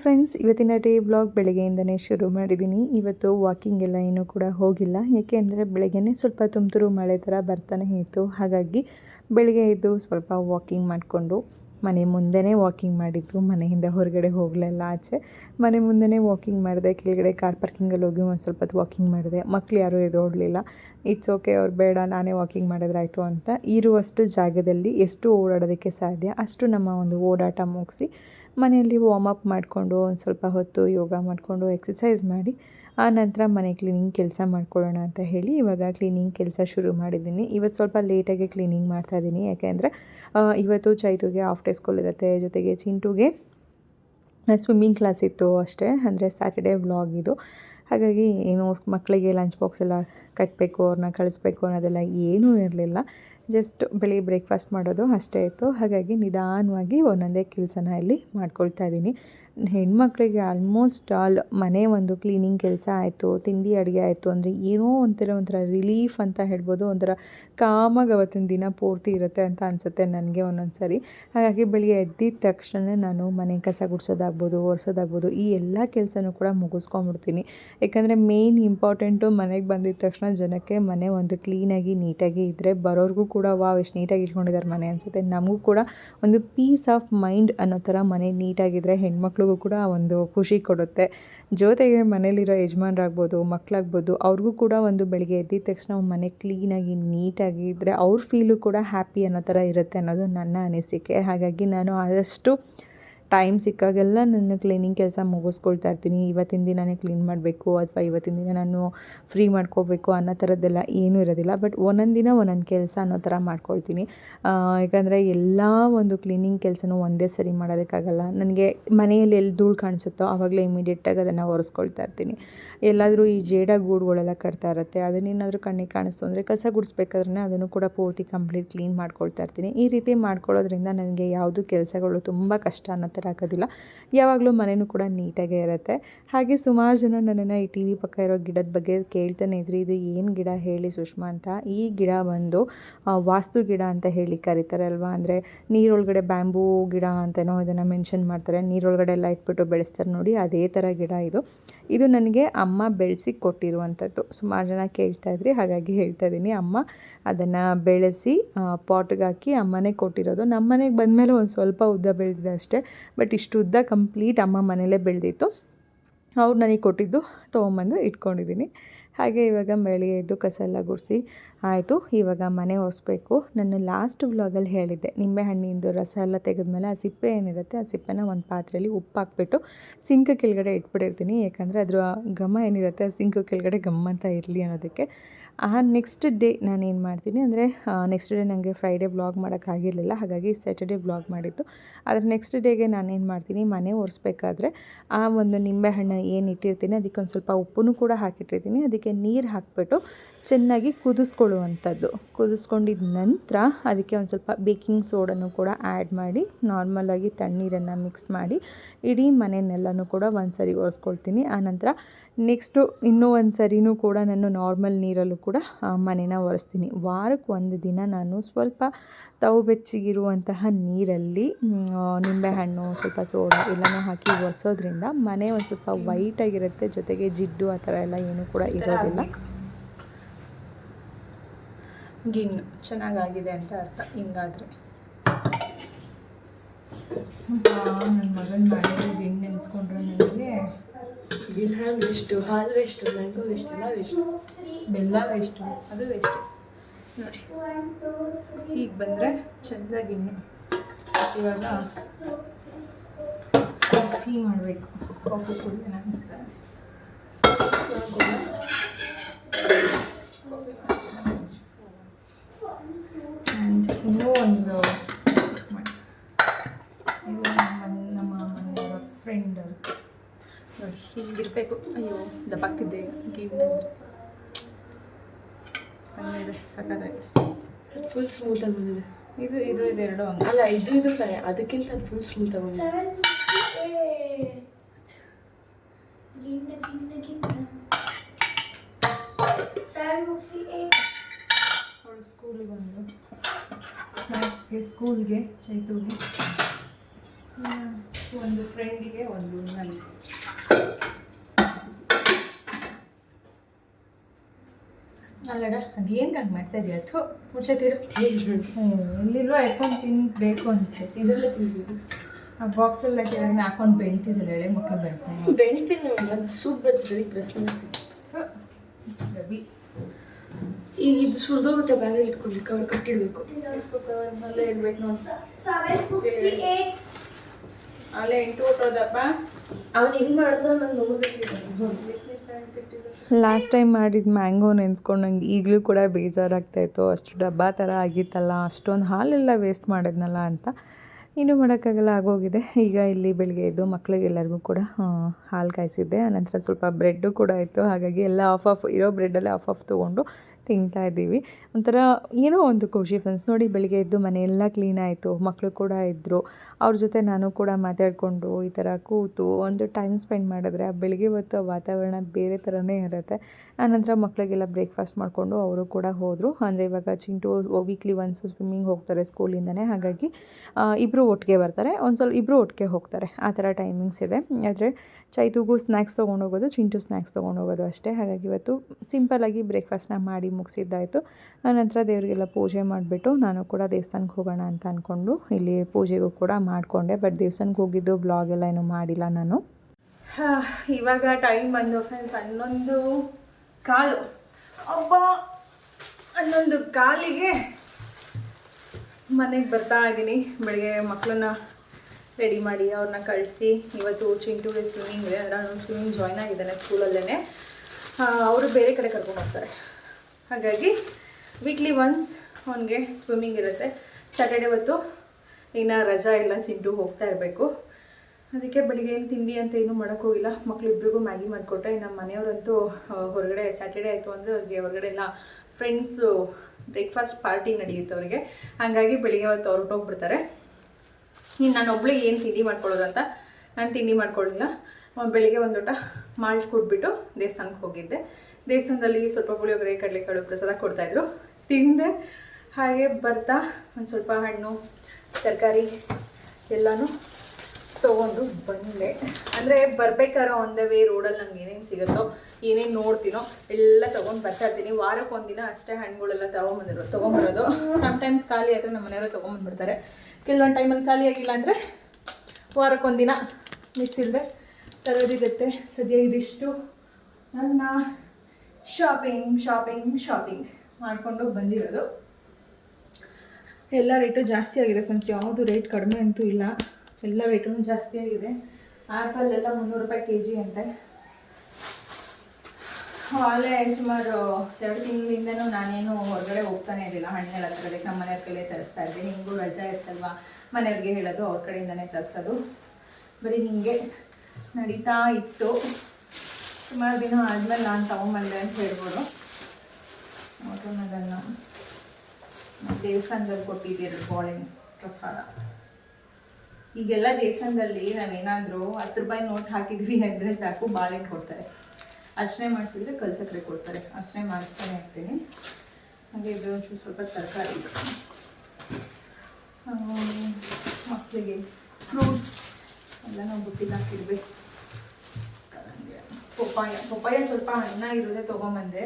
Friends ಇವತ್ತಿನ day blog ಬೆಳಗ್ಗೆಯಿಂದನೇ ಶುರು ಮಾಡಿದ್ದೀನಿ. ಇವತ್ತು ವಾಕಿಂಗ್ ಎಲ್ಲ ಏನೂ ಕೂಡ ಹೋಗಿಲ್ಲ. ಏಕೆಂದರೆ ಬೆಳಗ್ಗೆನೇ ಸ್ವಲ್ಪ ತುಂತುರು ಮಳೆ ಥರ ಬರ್ತಾನೆ ಇತ್ತು. ಹಾಗಾಗಿ ಬೆಳಗ್ಗೆ ಎದ್ದು ಸ್ವಲ್ಪ ವಾಕಿಂಗ್ ಮಾಡಿಕೊಂಡು ಮನೆ ಮುಂದೆನೇ ವಾಕಿಂಗ್ ಮಾಡಿದ್ದು. ಮನೆಯಿಂದ ಹೊರಗಡೆ ಹೋಗಲಿಲ್ಲ ಆಚೆ. ಮನೆ ಮುಂದೆನೇ ವಾಕಿಂಗ್ ಮಾಡಿದೆ. ಕೆಳಗಡೆ ಕಾರ್ ಪಾರ್ಕಿಂಗಲ್ಲಿ ಹೋಗಿ ಒಂದು ಸ್ವಲ್ಪ ಹೊತ್ತು ವಾಕಿಂಗ್ ಮಾಡಿದೆ. ಮಕ್ಳು ಯಾರೂ ಎದೋಡಲಿಲ್ಲ. ಇಟ್ಸ್ ಓಕೆ ಅವ್ರು ಬೇಡ, ನಾನೇ ವಾಕಿಂಗ್ ಮಾಡಿದ್ರಾಯ್ತು ಅಂತ ಇರುವಷ್ಟು ಜಾಗದಲ್ಲಿ ಎಷ್ಟು ಓಡಾಡೋದಕ್ಕೆ ಸಾಧ್ಯ, ಅಷ್ಟು ನಮ್ಮ ಒಂದು ಓಡಾಟ ಮುಗಿಸಿ ಮನೆಯಲ್ಲಿ ವಾರ್ಮ್ ಅಪ್ ಮಾಡಿಕೊಂಡು ಒಂದು ಸ್ವಲ್ಪ ಹೊತ್ತು ಯೋಗ ಮಾಡಿಕೊಂಡು ಎಕ್ಸಸೈಸ್ ಮಾಡಿ, ಆ ನಂತರ ಮನೆ ಕ್ಲೀನಿಂಗ್ ಕೆಲಸ ಮಾಡ್ಕೊಳ್ಳೋಣ ಅಂತ ಹೇಳಿ ಇವಾಗ ಕ್ಲೀನಿಂಗ್ ಕೆಲಸ ಶುರು ಮಾಡಿದ್ದೀನಿ. ಇವತ್ತು ಸ್ವಲ್ಪ ಲೇಟಾಗಿ ಕ್ಲೀನಿಂಗ್ ಮಾಡ್ತಾಯಿದ್ದೀನಿ ಯಾಕೆಂದರೆ ಇವತ್ತು ಚೈತುಗೆ ಆಫ್ ಡೇ ಸ್ಕೂಲ್ ಇರುತ್ತೆ. ಜೊತೆಗೆ ಚಿಂಟುಗೆ ಸ್ವಿಮ್ಮಿಂಗ್ ಕ್ಲಾಸ್ ಇತ್ತು ಅಷ್ಟೇ. ಅಂದರೆ ಸ್ಯಾಟರ್ಡೇ ವ್ಲಾಗ್ ಇದು. ಹಾಗಾಗಿ ಏನು ಮಕ್ಕಳಿಗೆ ಲಂಚ್ ಬಾಕ್ಸ್ ಎಲ್ಲ ಕಟ್ಟಬೇಕು ಅವ್ರನ್ನ ಕಳಿಸ್ಬೇಕು ಅನ್ನೋದೆಲ್ಲ ಏನೂ ಇರಲಿಲ್ಲ. ಜಸ್ಟ್ ಬೆಳಿ ಬ್ರೇಕ್ಫಾಸ್ಟ್ ಮಾಡೋದು ಅಷ್ಟೇ ಇತ್ತು. ಹಾಗಾಗಿ ನಿಧಾನವಾಗಿ ಒಂದೊಂದೇ ಕೆಲಸನ ಇಲ್ಲಿ ಮಾಡ್ಕೊಳ್ತಾ ಇದ್ದೀನಿ. ಹೆಣ್ಮಕ್ಳಿಗೆ ಆಲ್ಮೋಸ್ಟ್ ಆಲ್ ಮನೆ ಒಂದು ಕ್ಲೀನಿಂಗ್ ಕೆಲಸ ಆಯಿತು, ತಿಂಡಿ ಅಡುಗೆ ಆಯಿತು ಅಂದರೆ ಏನೋ ಒಂಥರ ಒಂಥರ ರಿಲೀಫ್ ಅಂತ ಹೇಳ್ಬೋದು. ಒಂಥರ ಕಾಮಾಗಿ ಅವತ್ತಿನ ದಿನ ಪೂರ್ತಿ ಇರುತ್ತೆ ಅಂತ ಅನಿಸುತ್ತೆ ನನಗೆ ಒಂದೊಂದು ಸರಿ ಹಾಗಾಗಿ ಬೆಳಿಗ್ಗೆ ಎದ್ದಿದ ತಕ್ಷಣ ನಾನು ಮನೆ ಕಸ ಗುಡಿಸೋದಾಗ್ಬೋದು, ಒರೆಸೋದಾಗ್ಬೋದು, ಈ ಎಲ್ಲ ಕೆಲಸನೂ ಕೂಡ ಮುಗಿಸ್ಕೊಂಬಿಡ್ತೀನಿ. ಯಾಕಂದರೆ ಮೇನ್ ಇಂಪಾರ್ಟೆಂಟು ಮನೆಗೆ ಬಂದಿದ ತಕ್ಷಣ ಜನಕ್ಕೆ ಮನೆ ಒಂದು ಕ್ಲೀನಾಗಿ ನೀಟಾಗಿ ಇದ್ದರೆ ಬರೋರಿಗೂ ಕೂಡ ವಾವ್ ಎಷ್ಟು ನೀಟಾಗಿ ಇಟ್ಕೊಂಡಿದ್ದಾರೆ ಮನೆ ಅನಿಸುತ್ತೆ. ನಮಗೂ ಕೂಡ ಒಂದು ಪೀಸ್ ಆಫ್ ಮೈಂಡ್ ಅನ್ನೋ ಥರ ಮನೆ ನೀಟಾಗಿದ್ದರೆ ಹೆಣ್ಮಕ್ಳು ಕೂಡ ಒಂದು ಖುಷಿ ಕೊಡುತ್ತೆ. ಜೊತೆಗೆ ಮನೇಲಿರೋ ಯಜಮಾನ್ರಾಗ್ಬೋದು ಮಕ್ಕಳಾಗ್ಬೋದು ಅವ್ರಿಗೂ ಕೂಡ ಒಂದು ಬೆಳಗ್ಗೆ ಎದ್ದಿದ ತಕ್ಷಣ ಮನೆ ಕ್ಲೀನಾಗಿ ನೀಟಾಗಿ ಇದ್ದರೆ ಅವ್ರ ಫೀಲು ಕೂಡ ಹ್ಯಾಪಿ ಅನ್ನೋ ಥರ ಇರುತ್ತೆ ಅನ್ನೋದು ನನ್ನ ಅನಿಸಿಕೆ. ಹಾಗಾಗಿ ನಾನು ಆದಷ್ಟು ಟೈಮ್ ಸಿಕ್ಕಾಗೆಲ್ಲ ನನ್ನ ಕ್ಲೀನಿಂಗ್ ಕೆಲಸ ಮುಗಿಸ್ಕೊಳ್ತಾ ಇರ್ತೀನಿ. ಇವತ್ತಿನ ದಿನನೇ ಕ್ಲೀನ್ ಮಾಡಬೇಕು ಅಥವಾ ಇವತ್ತಿನ ದಿನ ನಾನು ಫ್ರೀ ಮಾಡ್ಕೋಬೇಕು ಅನ್ನೋ ಥರದ್ದೆಲ್ಲ ಏನೂ ಇರೋದಿಲ್ಲ. ಬಟ್ ಒಂದೊಂದು ದಿನ ಒಂದೊಂದು ಕೆಲಸ ಅನ್ನೋ ಥರ ಮಾಡ್ಕೊಳ್ತೀನಿ. ಯಾಕಂದರೆ ಎಲ್ಲ ಒಂದು ಕ್ಲೀನಿಂಗ್ ಕೆಲಸನೂ ಒಂದೇ ಸರಿ ಮಾಡೋದಕ್ಕಾಗಲ್ಲ. ನನಗೆ ಮನೆಯಲ್ಲಿ ಎಲ್ಲಿ ಧೂಳು ಕಾಣಿಸುತ್ತೋ ಆವಾಗಲೇ ಇಮಿಡಿಯೇಟಾಗಿ ಅದನ್ನು ಒರೆಸ್ಕೊಳ್ತಾ ಇರ್ತೀನಿ. ಎಲ್ಲಾದರೂ ಈ ಜೇಡ ಗೂಡುಗಳೆಲ್ಲ ಕಟ್ತಾ ಇರುತ್ತೆ. ಅದನ್ನೇನಾದರೂ ಕಣ್ಣಿಗೆ ಕಾಣಿಸ್ತು ಅಂದರೆ ಕಸ ಗುಡಿಸ್ಬೇಕಾದ್ರೆ ಅದನ್ನು ಕೂಡ ಪೂರ್ತಿ ಕಂಪ್ಲೀಟ್ ಕ್ಲೀನ್ ಮಾಡ್ಕೊಳ್ತಾ ಇರ್ತೀನಿ. ಈ ರೀತಿ ಮಾಡ್ಕೊಳ್ಳೋದ್ರಿಂದ ನನಗೆ ಯಾವುದು ಕೆಲಸಗಳು ತುಂಬ ಕಷ್ಟ ಅನ್ನೋ ಥರ ಆಗೋದಿಲ್ಲ ಯಾವಾಗಲೂ ಮನೆಯೂ ಕೂಡ ನೀಟಾಗೇ ಇರುತ್ತೆ. ಹಾಗೆ ಸುಮಾರು ಜನ ನನ್ನನ್ನು ಈ ಟಿ ವಿ ಪಕ್ಕ ಇರೋ ಗಿಡದ ಬಗ್ಗೆ ಕೇಳ್ತಾನೆ ಇದ್ರಿ. ಇದು ಏನು ಗಿಡ ಹೇಳಿ ಸುಷ್ಮಾ ಅಂತ? ಈ ಗಿಡ ಬಂದು ವಾಸ್ತು ಗಿಡ ಅಂತ ಹೇಳಿ ಕರೀತಾರೆ ಅಲ್ವಾ? ಅಂದರೆ ನೀರೊಳಗಡೆ ಬ್ಯಾಂಬೂ ಗಿಡ ಅಂತಲೋ ಇದನ್ನು ಮೆನ್ಷನ್ ಮಾಡ್ತಾರೆ. ನೀರೊಳಗಡೆ ಎಲ್ಲ ಇಟ್ಬಿಟ್ಟು ಬೆಳೆಸ್ತಾರೆ ನೋಡಿ, ಅದೇ ಥರ ಗಿಡ ಇದು. ಇದು ನನಗೆ ಅಮ್ಮ ಬೆಳೆಸಿ ಕೊಟ್ಟಿರುವಂಥದ್ದು. ಸುಮಾರು ಜನ ಕೇಳ್ತಾ ಇದ್ರಿ, ಹಾಗಾಗಿ ಹೇಳ್ತಾ ಇದ್ದೀನಿ. ಅಮ್ಮ ಅದನ್ನು ಬೆಳೆಸಿ ಪಾಟ್ಗೆ ಹಾಕಿ ಅಮ್ಮನೇ ಕೊಟ್ಟಿರೋದು. ನಮ್ಮ ಮನೆಗೆ ಬಂದಮೇಲೆ ಒಂದು ಸ್ವಲ್ಪ ಉದ್ದ ಬೆಳೆದಿದೆ ಅಷ್ಟೇ, ಬಟ್ ಇಷ್ಟು ಉದ್ದ ಕಂಪ್ಲೀಟ್ ಅಮ್ಮ ಮನೇಲೇ ಬೆಳೆದಿತ್ತು. ಅವ್ರು ನನಗೆ ಕೊಟ್ಟಿದ್ದು ತೊಗೊಂಬಂದು ಇಟ್ಕೊಂಡಿದ್ದೀನಿ. ಹಾಗೆ ಇವಾಗ ಬೆಳಿಗ್ಗೆ ಕಸ ಎಲ್ಲ ಗುಡಿಸಿ ಆಯಿತು. ಇವಾಗ ಮನೆ ಒರೆಸ್ಬೇಕು. ನಾನು ಲಾಸ್ಟ್ ವ್ಲಾಗಲ್ಲಿ ಹೇಳಿದ್ದೆ. ನಿಂಬೆಹಣ್ಣಿಂದು ರಸ ಎಲ್ಲ ತೆಗೆದ್ಮೇಲೆ ಆ ಸಿಪ್ಪೆ ಏನಿರುತ್ತೆ ಆ ಸಿಪ್ಪೆನ ಒಂದು ಪಾತ್ರೆಯಲ್ಲಿ ಉಪ್ಪು ಹಾಕ್ಬಿಟ್ಟು ಸಿಂಕ್ ಕೆಳಗಡೆ ಇಟ್ಬಿಟ್ಟಿರ್ತೀನಿ. ಯಾಕಂದರೆ ಅದರ ಘಮ ಏನಿರುತ್ತೆ ಆ ಸಿಂಕ್ ಕೆಳಗಡೆ ಘಮ್ ಅಂತ ಇರಲಿ ಅನ್ನೋದಕ್ಕೆ. ಆ ನೆಕ್ಸ್ಟ್ ಡೇ ನಾನು ಏನು ಮಾಡ್ತೀನಿ ಅಂದರೆ ನೆಕ್ಸ್ಟ್ ಡೇ ನನಗೆ ಫ್ರೈಡೇ ಬ್ಲಾಗ್ ಮಾಡೋಕ್ಕಾಗಿರಲಿಲ್ಲ ಹಾಗಾಗಿ ಸ್ಯಾಟರ್ಡೇ ಬ್ಲಾಗ್ ಮಾಡಿತ್ತು ಆದರೆ ನೆಕ್ಸ್ಟ್ ಡೇಗೆ ನಾನೇನು ಮಾಡ್ತೀನಿ, ಮನೆ ಒರೆಸ್ಬೇಕಾದ್ರೆ ಆ ಒಂದು ನಿಂಬೆಹಣ್ಣು ಏನು ಇಟ್ಟಿರ್ತೀನಿ ಅದಕ್ಕೆ ಒಂದು ಸ್ವಲ್ಪ ಉಪ್ಪನ್ನು ಕೂಡ ಹಾಕಿಟ್ಟಿರ್ತೀನಿ. ಅದಕ್ಕೆ ನೀರು ಹಾಕಿಬಿಟ್ಟು ಚೆನ್ನಾಗಿ ಕುದಿಸ್ಕೊಳ್ಳುವಂಥದ್ದು. ಕುದಿಸ್ಕೊಂಡಿದ್ದ ನಂತರ ಅದಕ್ಕೆ ಒಂದು ಸ್ವಲ್ಪ ಬೇಕಿಂಗ್ ಸೋಡನ್ನು ಕೂಡ ಆ್ಯಡ್ ಮಾಡಿ ನಾರ್ಮಲಾಗಿ ತಣ್ಣೀರನ್ನು ಮಿಕ್ಸ್ ಮಾಡಿ ಇಡೀ ಮನೆಯನ್ನೆಲ್ಲನೂ ಕೂಡ ಒಂದು ಸರಿ ಒರೆಸ್ಕೊಳ್ತೀನಿ ಆನಂತರ ನೆಕ್ಸ್ಟು ಇನ್ನೂ ಒಂದು ಸರಿನೂ ಕೂಡ ನಾನು ನಾರ್ಮಲ್ ನೀರಲ್ಲೂ ಕೂಡ ಮನೇನ ಒರೆಸ್ತೀನಿ. ವಾರಕ್ಕೆ ಒಂದು ದಿನ ನಾನು ಸ್ವಲ್ಪ ತವು ಬೆಚ್ಚಗಿರುವಂತಹ ನೀರಲ್ಲಿ ನಿಂಬೆಹಣ್ಣು ಸ್ವಲ್ಪ ಸೋಡಾ ಎಲ್ಲನೂ ಹಾಕಿ ಒರೆಸೋದ್ರಿಂದ ಮನೆ ಒಂದು ಸ್ವಲ್ಪ ವೈಟಾಗಿರುತ್ತೆ ಜೊತೆಗೆ ಜಿಡ್ಡು ಆ ಥರ ಎಲ್ಲ ಏನೂ ಕೂಡ ಇರೋದಿಲ್ಲ. ಗಿಣ್ಣು. ಚೆನ್ನಾಗಾಗಿದೆ ಅಂತ ಅರ್ಥ. ಹಿಂಗಾದ್ರೆ. ನನ್ನ ಮಗನ ಮಾಡಿದ್ರೆ ಗಿಣ್ಣು ನೆನೆಸ್ಕೊಂಡ್ರೆ ನನಗೆ ಗಿಡ ವೇಸ್ಟು ಹಾಲು ವೇಸ್ಟು ಮ್ಯಾಂಗೋ ವೇಸ್ಟ್ ಎಲ್ಲ ವೇಸ್ಟು ಬೆಲ್ಲ ವೇಸ್ಟು ಅದು ವೇಸ್ಟ್ ನೋಡಿ ಹೀಗೆ ಬಂದರೆ ಚೆಂದ ಗಿಣ್ಣು. ಇವಾಗ ಕಾಫಿ ಮಾಡಬೇಕು. ಕಾಫಿ ಕುಡಿಯೋಣ ಅನಿಸ್ತಾ ಇದೆ ಆ್ಯಂಡ್ ಇನ್ನೂ ಒಂದು ಮಾಡಿ. ಇದು ನಮ್ಮ ನಮ್ಮ ಮನೆಯವರ ಫ್ರೆಂಡ್ ನೋಡಿ ಹೀಗಿರಬೇಕು ಗಿಣ್ಣು ಹಂಗಿದೆ ಸಕ್ಕತ್ತಾಗಿದೆ ಫುಲ್ ಸ್ಮೂತಾಗಿ ಬಂದಿದೆ. ಇದು ಇದು ಇದು ಎರಡು ಅಲ್ಲ ಇದು ಇದು ಫ್ರೈ ಅದಕ್ಕಿಂತ ಅದು ಫುಲ್ ಸ್ಮೂತಾಗಿ ಬಂದಿದೆ. ಅವಳು ಸ್ಕೂಲಿಗೆ ಬಂದು ಸ್ನ್ಯಾಕ್ಸ್ಗೆ ಸ್ಕೂಲ್ಗೆ ಚೈತುಗೆ. ಒಂದು ಫ್ರೆಂಡಿಗೆ ಒಂದು ನನಗೆ. ಅಲ್ಲಡ ಅದೇನು ಹಂಗೆ ಮಾಡ್ತಾ ಇದೆಯಾ? ಅಥೋ ಮುಂಚೆ ತಿರು. ಎಲ್ಲಿಲ್ವ ಹಾಕೊಂಡು ತಿನ್ಬೇಕು ಅಂತ? ಇದೆಲ್ಲ ತಿಂದಿದ್ದು ಆ ಬಾಕ್ಸೆಲ್ಲ ಕೆಳಗೆ ಹಾಕೊಂಡು ಬೆಳ್ತಿದ್ದಾರೆ ಎಳೆ ಮಕ್ಕಳು ಬೆಳ್ತಾನೆ ಬೆಳ್ತೀನಿ ಅದು ಸೂಪ್ ಬರ್ತದೆ ಪ್ರಶ್ನೆ ರವಿ. ಈಗ ಇದು ಸುರಿದೋಗುತ್ತೆ ಬ್ಯಾಗಲ್ಲಿ ಇಟ್ಕೊಂಡು ಕವರ್ ಕಟ್ಟಿಡ್ಬೇಕು. ಅಲ್ಲೇ ಇಡ್ಬೇಕು ನೋಡಿ. ಅಲ್ಲೇ ಎಂಟು ಹೊಟ್ಟೋದಪ್ಪ ಅವನು ಹೆಂಗ್ ಮಾಡ್ದ ನಾನು ನೋಡ್ಬೇಕು ಲಾಸ್ಟ್ ಟೈಮ್ ಮಾಡಿದ ಮ್ಯಾಂಗೋ ನೆನೆಸ್ಕೊಂಡು ನಂಗೆ ಈಗಲೂ ಕೂಡ ಬೇಜಾರಾಗ್ತಾಯಿತ್ತು ಅಷ್ಟು ಡಬ್ಬ ಥರ ಆಗಿತ್ತಲ್ಲ, ಅಷ್ಟೊಂದು ಹಾಲೆಲ್ಲ ವೇಸ್ಟ್ ಮಾಡಿದ್ನಲ್ಲ ಅಂತ. ಇನ್ನು ಮಾಡೋಕ್ಕಾಗಲ್ಲ, ಆಗೋಗಿದೆ. ಈಗ ಇಲ್ಲಿ ಬೆಳಿಗ್ಗೆ ಎದ್ದು ಮಕ್ಕಳಿಗೆಲ್ಲರಿಗೂ ಕೂಡ ಹಾಲು ಕಾಯಿಸಿದ್ದೆ. ಆನಂತರ ಸ್ವಲ್ಪ ಬ್ರೆಡ್ಡು ಕೂಡ ಇತ್ತು ಹಾಗಾಗಿ ಎಲ್ಲ ಆಫ್ ಆಫ್ ಇರೋ ಬ್ರೆಡ್ಡಲ್ಲೇ ಆಫ್ ಆಫ್ ತೊಗೊಂಡು ತಿಂತಾ ಇದ್ದೀವಿ. ಒಂಥರ ಏನೋ ಒಂದು ಖುಷಿ ಫ್ರೆಂಡ್ಸ್ ನೋಡಿ ಬೆಳಿಗ್ಗೆ ಎದ್ದು ಮನೆಯೆಲ್ಲ ಕ್ಲೀನ್ ಆಯಿತು. ಮಕ್ಕಳು ಕೂಡ ಇದ್ದರು ಅವ್ರ ಜೊತೆ ನಾನು ಕೂಡ ಮಾತಾಡಿಕೊಂಡು ಈ ಥರ ಕೂತು ಒಂದು ಟೈಮ್ ಸ್ಪೆಂಡ್ ಮಾಡಿದ್ರೆ ಆ ಬೆಳಿಗ್ಗೆ ಹೊತ್ತು ಆ ವಾತಾವರಣ ಬೇರೆ ಥರನೇ ಇರುತ್ತೆ. ಆನಂತರ ಮಕ್ಕಳಿಗೆಲ್ಲ ಬ್ರೇಕ್ಫಾಸ್ಟ್ ಮಾಡಿಕೊಂಡು ಅವರು ಕೂಡ ಹೋದರು. ಅಂದರೆ ಇವಾಗ ಚಿಂಟು ವೀಕ್ಲಿ ಒನ್ಸು ಸ್ವಿಮ್ಮಿಂಗ್ ಹೋಗ್ತಾರೆ ಸ್ಕೂಲಿಂದನೇ ಹಾಗಾಗಿ ಇಬ್ಬರು ಒಟ್ಟಿಗೆ ಬರ್ತಾರೆ. ಒಂದು ಸ್ವಲ್ಪ ಇಬ್ಬರು ಒಟ್ಟಿಗೆ ಹೋಗ್ತಾರೆ. ಆ ಥರ ಟೈಮಿಂಗ್ಸ್ ಇದೆ. ಆದರೆ ಚೈತುಗೂ ಸ್ನ್ಯಾಕ್ಸ್ ತೊಗೊಂಡೋಗೋದು ಚಿಂಟು ಸ್ನ್ಯಾಕ್ಸ್ ತೊಗೊಂಡೋಗೋದು ಅಷ್ಟೇ. ಹಾಗಾಗಿ ಇವತ್ತು ಸಿಂಪಲ್ಲಾಗಿ ಬ್ರೇಕ್ಫಾಸ್ಟ್ನ ಮಾಡಿ ಮುಗಿಸಿದ್ದಾಯಿತು. ಆನಂತರ ದೇವರಿಗೆಲ್ಲ ಪೂಜೆ ಮಾಡಿಬಿಟ್ಟು ನಾನು ಕೂಡ ದೇವಸ್ಥಾನಕ್ಕೆ ಹೋಗೋಣ ಅಂತ ಅಂದ್ಕೊಂಡು ಇಲ್ಲಿ ಪೂಜೆಗೂ ಕೂಡ ಮಾಡಿಕೊಂಡೆ. ಬಟ್ ದೇವಸ್ಥಾನಕ್ಕೆ ಹೋಗಿದ್ದು ಬ್ಲಾಗ್ ಎಲ್ಲ ಏನೂ ಮಾಡಿಲ್ಲ ನಾನು. ಇವಾಗ ಟೈಮ್ ಬಂದು ಫ್ರೆಂಡ್ಸ್ ಹನ್ನೊಂದು ಕಾಲು. ಒಬ್ಬ ಹನ್ನೊಂದು ಕಾಲಿಗೆ ಮನೆಗೆ ಬರ್ತಾ ಇದ್ದೀನಿ. ಬೆಳಗ್ಗೆ ಮಕ್ಕಳನ್ನ ರೆಡಿ ಮಾಡಿ ಅವ್ರನ್ನ ಕಳಿಸಿ ಇವತ್ತು ಚಿಂಟುಗೆ ಸ್ವಿಮ್ಮಿಂಗ್ ಇದೆ. ಅಂದರೆ ಸ್ವಿಮ್ಮಿಂಗ್ ಜಾಯ್ನ್ ಆಗಿದ್ದಾನೆ ಸ್ಕೂಲಲ್ಲೇ ಅವರು ಬೇರೆ ಕಡೆ ಕರ್ಕೊಂಡು ಹೋಗ್ತಾರೆ. ಹಾಗಾಗಿ ವೀಕ್ಲಿ ಒನ್ಸ್ ಅವನಿಗೆ ಸ್ವಿಮ್ಮಿಂಗ್ ಇರುತ್ತೆ. ಸ್ಯಾಟರ್ಡೆ ಹೊತ್ತು ಇನ್ನು ರಜಾ ಇಲ್ಲ, ಚಿಂಟು ಹೋಗ್ತಾ ಇರಬೇಕು. ಅದಕ್ಕೆ ಬೆಳಿಗ್ಗೆ ಏನು ತಿಂಡಿ ಅಂತ ಏನೂ ಮಾಡೋಕ್ಕೋಗಿಲ್ಲ ಮಕ್ಕಳಿಬ್ರಿಗೂ ಮ್ಯಾಗಿ ಮಾಡಿಕೊಟ್ಟೆ. ನಮ್ಮ ಮನೆಯವರಂತೂ ಹೊರಗಡೆ ಸ್ಯಾಟರ್ಡೆ ಆಯಿತು ಅಂದರೆ ಅವ್ರಿಗೆ ಹೊರಗಡೆ ಎಲ್ಲ ಫ್ರೆಂಡ್ಸು ಬ್ರೇಕ್ಫಾಸ್ಟ್ ಪಾರ್ಟಿ ನಡೆಯುತ್ತೆ ಅವರಿಗೆ. ಹಾಗಾಗಿ ಬೆಳಿಗ್ಗೆ ಹೊತ್ತು ಅವ್ರು ಹೊರಟೋಗ್ಬಿಡ್ತಾರೆ ಇನ್ನು ನಾನು ಒಬ್ಳಿಗೆ ಏನು ತಿಂಡಿ ಮಾಡ್ಕೊಳ್ಳೋದಂತ ನಾನು ತಿಂಡಿ ಮಾಡ್ಕೊಳ್ಳಿಲ್ಲ. ಬೆಳಿಗ್ಗೆ ಒಂದು ಊಟ ಮಾಲ್ಟ್ ಕೊಟ್ಬಿಟ್ಟು ದೇವಸ್ಥಾನಕ್ಕೆ ಹೋಗಿದ್ದೆ. ದೇವಸ್ಥಾನದಲ್ಲಿ ಸ್ವಲ್ಪ ಪುಳಿಯೋಗರೆ, ಕಡಲೆಕಾಳು ಪ್ರಸಾದ ಕೊಡ್ತಾಯಿದ್ರು ತಿಂದೆ, ಹಾಗೆ ಬರ್ತಾ ಒಂದು ಸ್ವಲ್ಪ ಹಣ್ಣು, ತರಕಾರಿ ಎಲ್ಲನೂ ತೊಗೊಂಡು ಬಂದೆ. ಅಂದರೆ ಬರ್ಬೇಕಾದ್ರೆ ಆನ್ ದ ವೇ ರೋಡಲ್ಲಿ ನಂಗೆ ಏನೇನು ಸಿಗುತ್ತೋ, ಏನೇನು ನೋಡ್ತೀನೋ ಎಲ್ಲ ತೊಗೊಂಡು ಬರ್ತಾ ಇರ್ತೀನಿ. ವಾರಕ್ಕೆ ಒಂದಿನ ಅಷ್ಟೇ ಹಣ್ಣುಗಳೆಲ್ಲ ತೊಗೊಂಬಂದಿರೋ ತೊಗೊಂಬರೋದು. ಸಮಟೈಮ್ಸ್ ಖಾಲಿ ಆದರೆ ನಮ್ಮ ಮನೆಯವರು ತೊಗೊಂಬಂದ್ಬಿಡ್ತಾರೆ. ಕೆಲವೊಂದು ಟೈಮಲ್ಲಿ ಖಾಲಿ ಆಗಿಲ್ಲ ಅಂದರೆ ವಾರಕ್ಕೊಂದಿನ ಮಿಸ್ ಇಲ್ಲದೆ ತರೋದಿರುತ್ತೆ ಸದ್ಯ ಇದಿಷ್ಟು ನನ್ನ ಶಾಪಿಂಗ್ ಶಾಪಿಂಗ್ ಶಾಪಿಂಗ್ ಮಾಡಿಕೊಂಡು ಬಂದಿರೋದು. ಎಲ್ಲ ರೇಟು ಜಾಸ್ತಿ ಆಗಿದೆ ಫ್ರೆಂಡ್ಸ್ ಯಾವುದು ರೇಟ್ ಕಡಿಮೆ ಅಂತೂ ಇಲ್ಲ. ಎಲ್ಲ ರೇಟೂ ಜಾಸ್ತಿ ಆಗಿದೆ. ಆ್ಯಪಲ್ ಎಲ್ಲ ಮುನ್ನೂರು ರೂಪಾಯಿ ಕೆ ಜಿ ಅಂತೆ. ಅಲ್ಲೇ ಸುಮಾರು ಎರಡು ತಿಂಗಳಿಂದನೂ ನಾನೇನು ಹೊರಗಡೆ ಹೋಗ್ತಾನೆ ಇರಲಿಲ್ಲ. ಹಣ್ಣೆಲ್ಲ ತರೋದಕ್ಕೆ ನಮ್ಮ ಮನೆಯವ್ರ ಕೈಲೇ ತರಿಸ್ತಾ ಇದ್ದೆ. ಹಿಂಗೂ ರಜಾ ಇರ್ತಲ್ವ ಮನೆಯವ್ರಿಗೆ ಹೇಳೋದು ಅವ್ರ ಕಡೆಯಿಂದನೇ ತರಿಸೋದು. ಬರೀ ಹೀಗೆ ನಡೀತಾ ಇತ್ತು. ಸುಮಾರು ದಿನ ಆದಮೇಲೆ ನಾನು ತೊಗೊಂಬಂದೆ ಅಂತ ಹೇಳ್ಬೋದು. ಅದನ್ನು ದೇವಸ್ಥಾನದಲ್ಲಿ ಕೊಟ್ಟಿದ್ದೀರಿ ಬಾಳೆಹಣ್ಣು ಪ್ರಸಾದ. ಈಗೆಲ್ಲ ದೇವಸ್ಥಾನದಲ್ಲಿ ನಾವೇನಾದರೂ ಹತ್ತು ರೂಪಾಯಿ ನೋಟ್ ಹಾಕಿದ್ವಿ ಅಂದರೆ ಸಾಕು, ಬಾಳೆ ಕೊಡ್ತಾರೆ. ಅರ್ಚನೆ ಮಾಡಿಸಿದ್ರೆ ಕಲ್ಸಕ್ರೆ ಕೊಡ್ತಾರೆ. ಅರ್ಚನೆ ಮಾಡಿಸ್ತಾನೆ ಇರ್ತೀನಿ. ಹಾಗೆ ಇದು ಒಂಚೂರು ಸ್ವಲ್ಪ ತರಕಾರಿ ಮಕ್ಕಳಿಗೆ ಫ್ರೂಟ್ಸ್ ಎಲ್ಲ ನಾವು ಬುಟ್ಟಿಗೆ ಹಾಕಿಡ್ಬೇಕು. ಪಪ್ಪಾಯ ಪಪ್ಪಾಯ ಸ್ವಲ್ಪ ಹಣ್ಣಾಗಿರೋದೆ ತೊಗೊಂಬಂದೆ.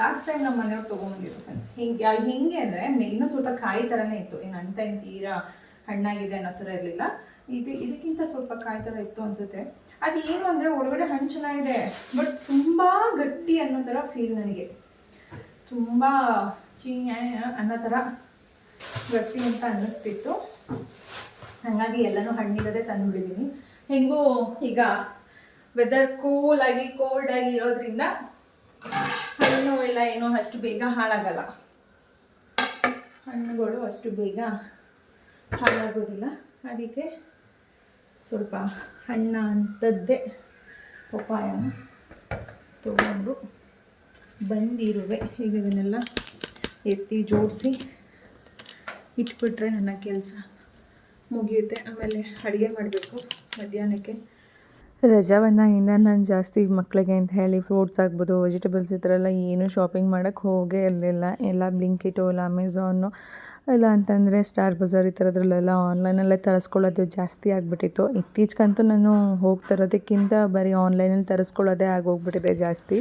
ಲಾಸ್ಟ್ ಟೈಮ್ ನಮ್ಮ ಮನೆಯವ್ರು ತೊಗೊಂಬಂದಿದ್ರು ಫ್ರೆಂಡ್ಸ್ ಹಿಂಗೆ ಹಿಂಗೆ ಅಂದರೆ ಇನ್ನೂ ಸ್ವಲ್ಪ ಕಾಯಿ ಥರನೇ ಇತ್ತು. ಏನು ಅಂತ ಏನು ತೀರಾ ಹಣ್ಣಾಗಿದೆ ಅನ್ನೋ ಥರ ಇರಲಿಲ್ಲ. ಇದು ಇದಕ್ಕಿಂತ ಸ್ವಲ್ಪ ಕಾಯಿ ಥರ ಇತ್ತು ಅನಿಸುತ್ತೆ. ಅದು ಏನು ಅಂದರೆ ಒಳಗಡೆ ಹಣ್ಣು ಚೆನ್ನಾಗಿದೆ ಬಟ್ ತುಂಬ ಗಟ್ಟಿ ಅನ್ನೋ ಥರ ಫೀಲ್ ನನಗೆ. ತುಂಬ ಚೀನ್ಯ ಅನ್ನೋ ಥರ ಗಟ್ಟಿ ಅಂತ ಅನ್ನಿಸ್ತಿತ್ತು. ಹಾಗಾಗಿ ಎಲ್ಲನೂ ಹಣ್ಣಿರೋದೇ ತಂದುಬಿಟ್ಟಿದ್ದೀನಿ ಹೆಂಗೂ ಈಗ ವೆದರ್ ಕೂಲ್ ಆಗಿ ಕೋಲ್ಡ್ ಆಗಿ ಇರೋದ್ರಿಂದ ಹಣ್ಣು ಎಲ್ಲ ಏನೋ ಅಷ್ಟು ಬೇಗ ಹಾಳಾಗಲ್ಲ. ಹಣ್ಣುಗಳು ಅಷ್ಟು ಬೇಗ ಹಾಳಾಗೋದಿಲ್ಲ. ಅದಕ್ಕೆ ಸ್ವಲ್ಪ ಹಣ್ಣ ಅಂಥದ್ದೇ ಪಪ್ಪಾಯನ ತಗೊಂಡು ಬಂದಿರುವೆ. ಈಗ ಇದನ್ನೆಲ್ಲ ಎತ್ತಿ ಜೋಡಿಸಿ ಇಟ್ಬಿಟ್ರೆ ನನ್ನ ಕೆಲಸ ಮುಗಿಯುತ್ತೆ. ಆಮೇಲೆ ಅಡುಗೆ ಮಾಡಬೇಕು ಮಧ್ಯಾಹ್ನಕ್ಕೆ. ರಜಾ ಬಂದಾಗಿಂದ ನಾನು ಜಾಸ್ತಿ ಮಕ್ಕಳಿಗೆ ಅಂತ ಹೇಳಿ ಫ್ರೂಟ್ಸ್ ಆಗ್ಬೋದು ವೆಜಿಟೇಬಲ್ಸ್ ಈ ಥರ ಎಲ್ಲ ಏನೂ ಶಾಪಿಂಗ್ ಮಾಡೋಕ್ಕೆ ಹೋಗೇ ಇರಲಿಲ್ಲ. ಎಲ್ಲ ಬ್ಲಿಂಕಿಟು ಇಲ್ಲ ಅಮೆಝಾನು ಇಲ್ಲ ಅಂತಂದರೆ ಸ್ಟಾರ್ ಬಜಾರ್ ಈ ಥರದ್ರಲ್ಲೆಲ್ಲ ಆನ್ಲೈನಲ್ಲೇ ತರಿಸ್ಕೊಳ್ಳೋದು ಜಾಸ್ತಿ ಆಗಿಬಿಟ್ಟಿತ್ತು. ಇತ್ತೀಚೆಗಂತೂ ನಾನು ಹೋಗಿ ತರೋದಕ್ಕಿಂತ ಬರೀ ಆನ್ಲೈನಲ್ಲಿ ತರಿಸ್ಕೊಳ್ಳೋದೇ ಆಗೋಗ್ಬಿಟ್ಟಿದೆ ಜಾಸ್ತಿ.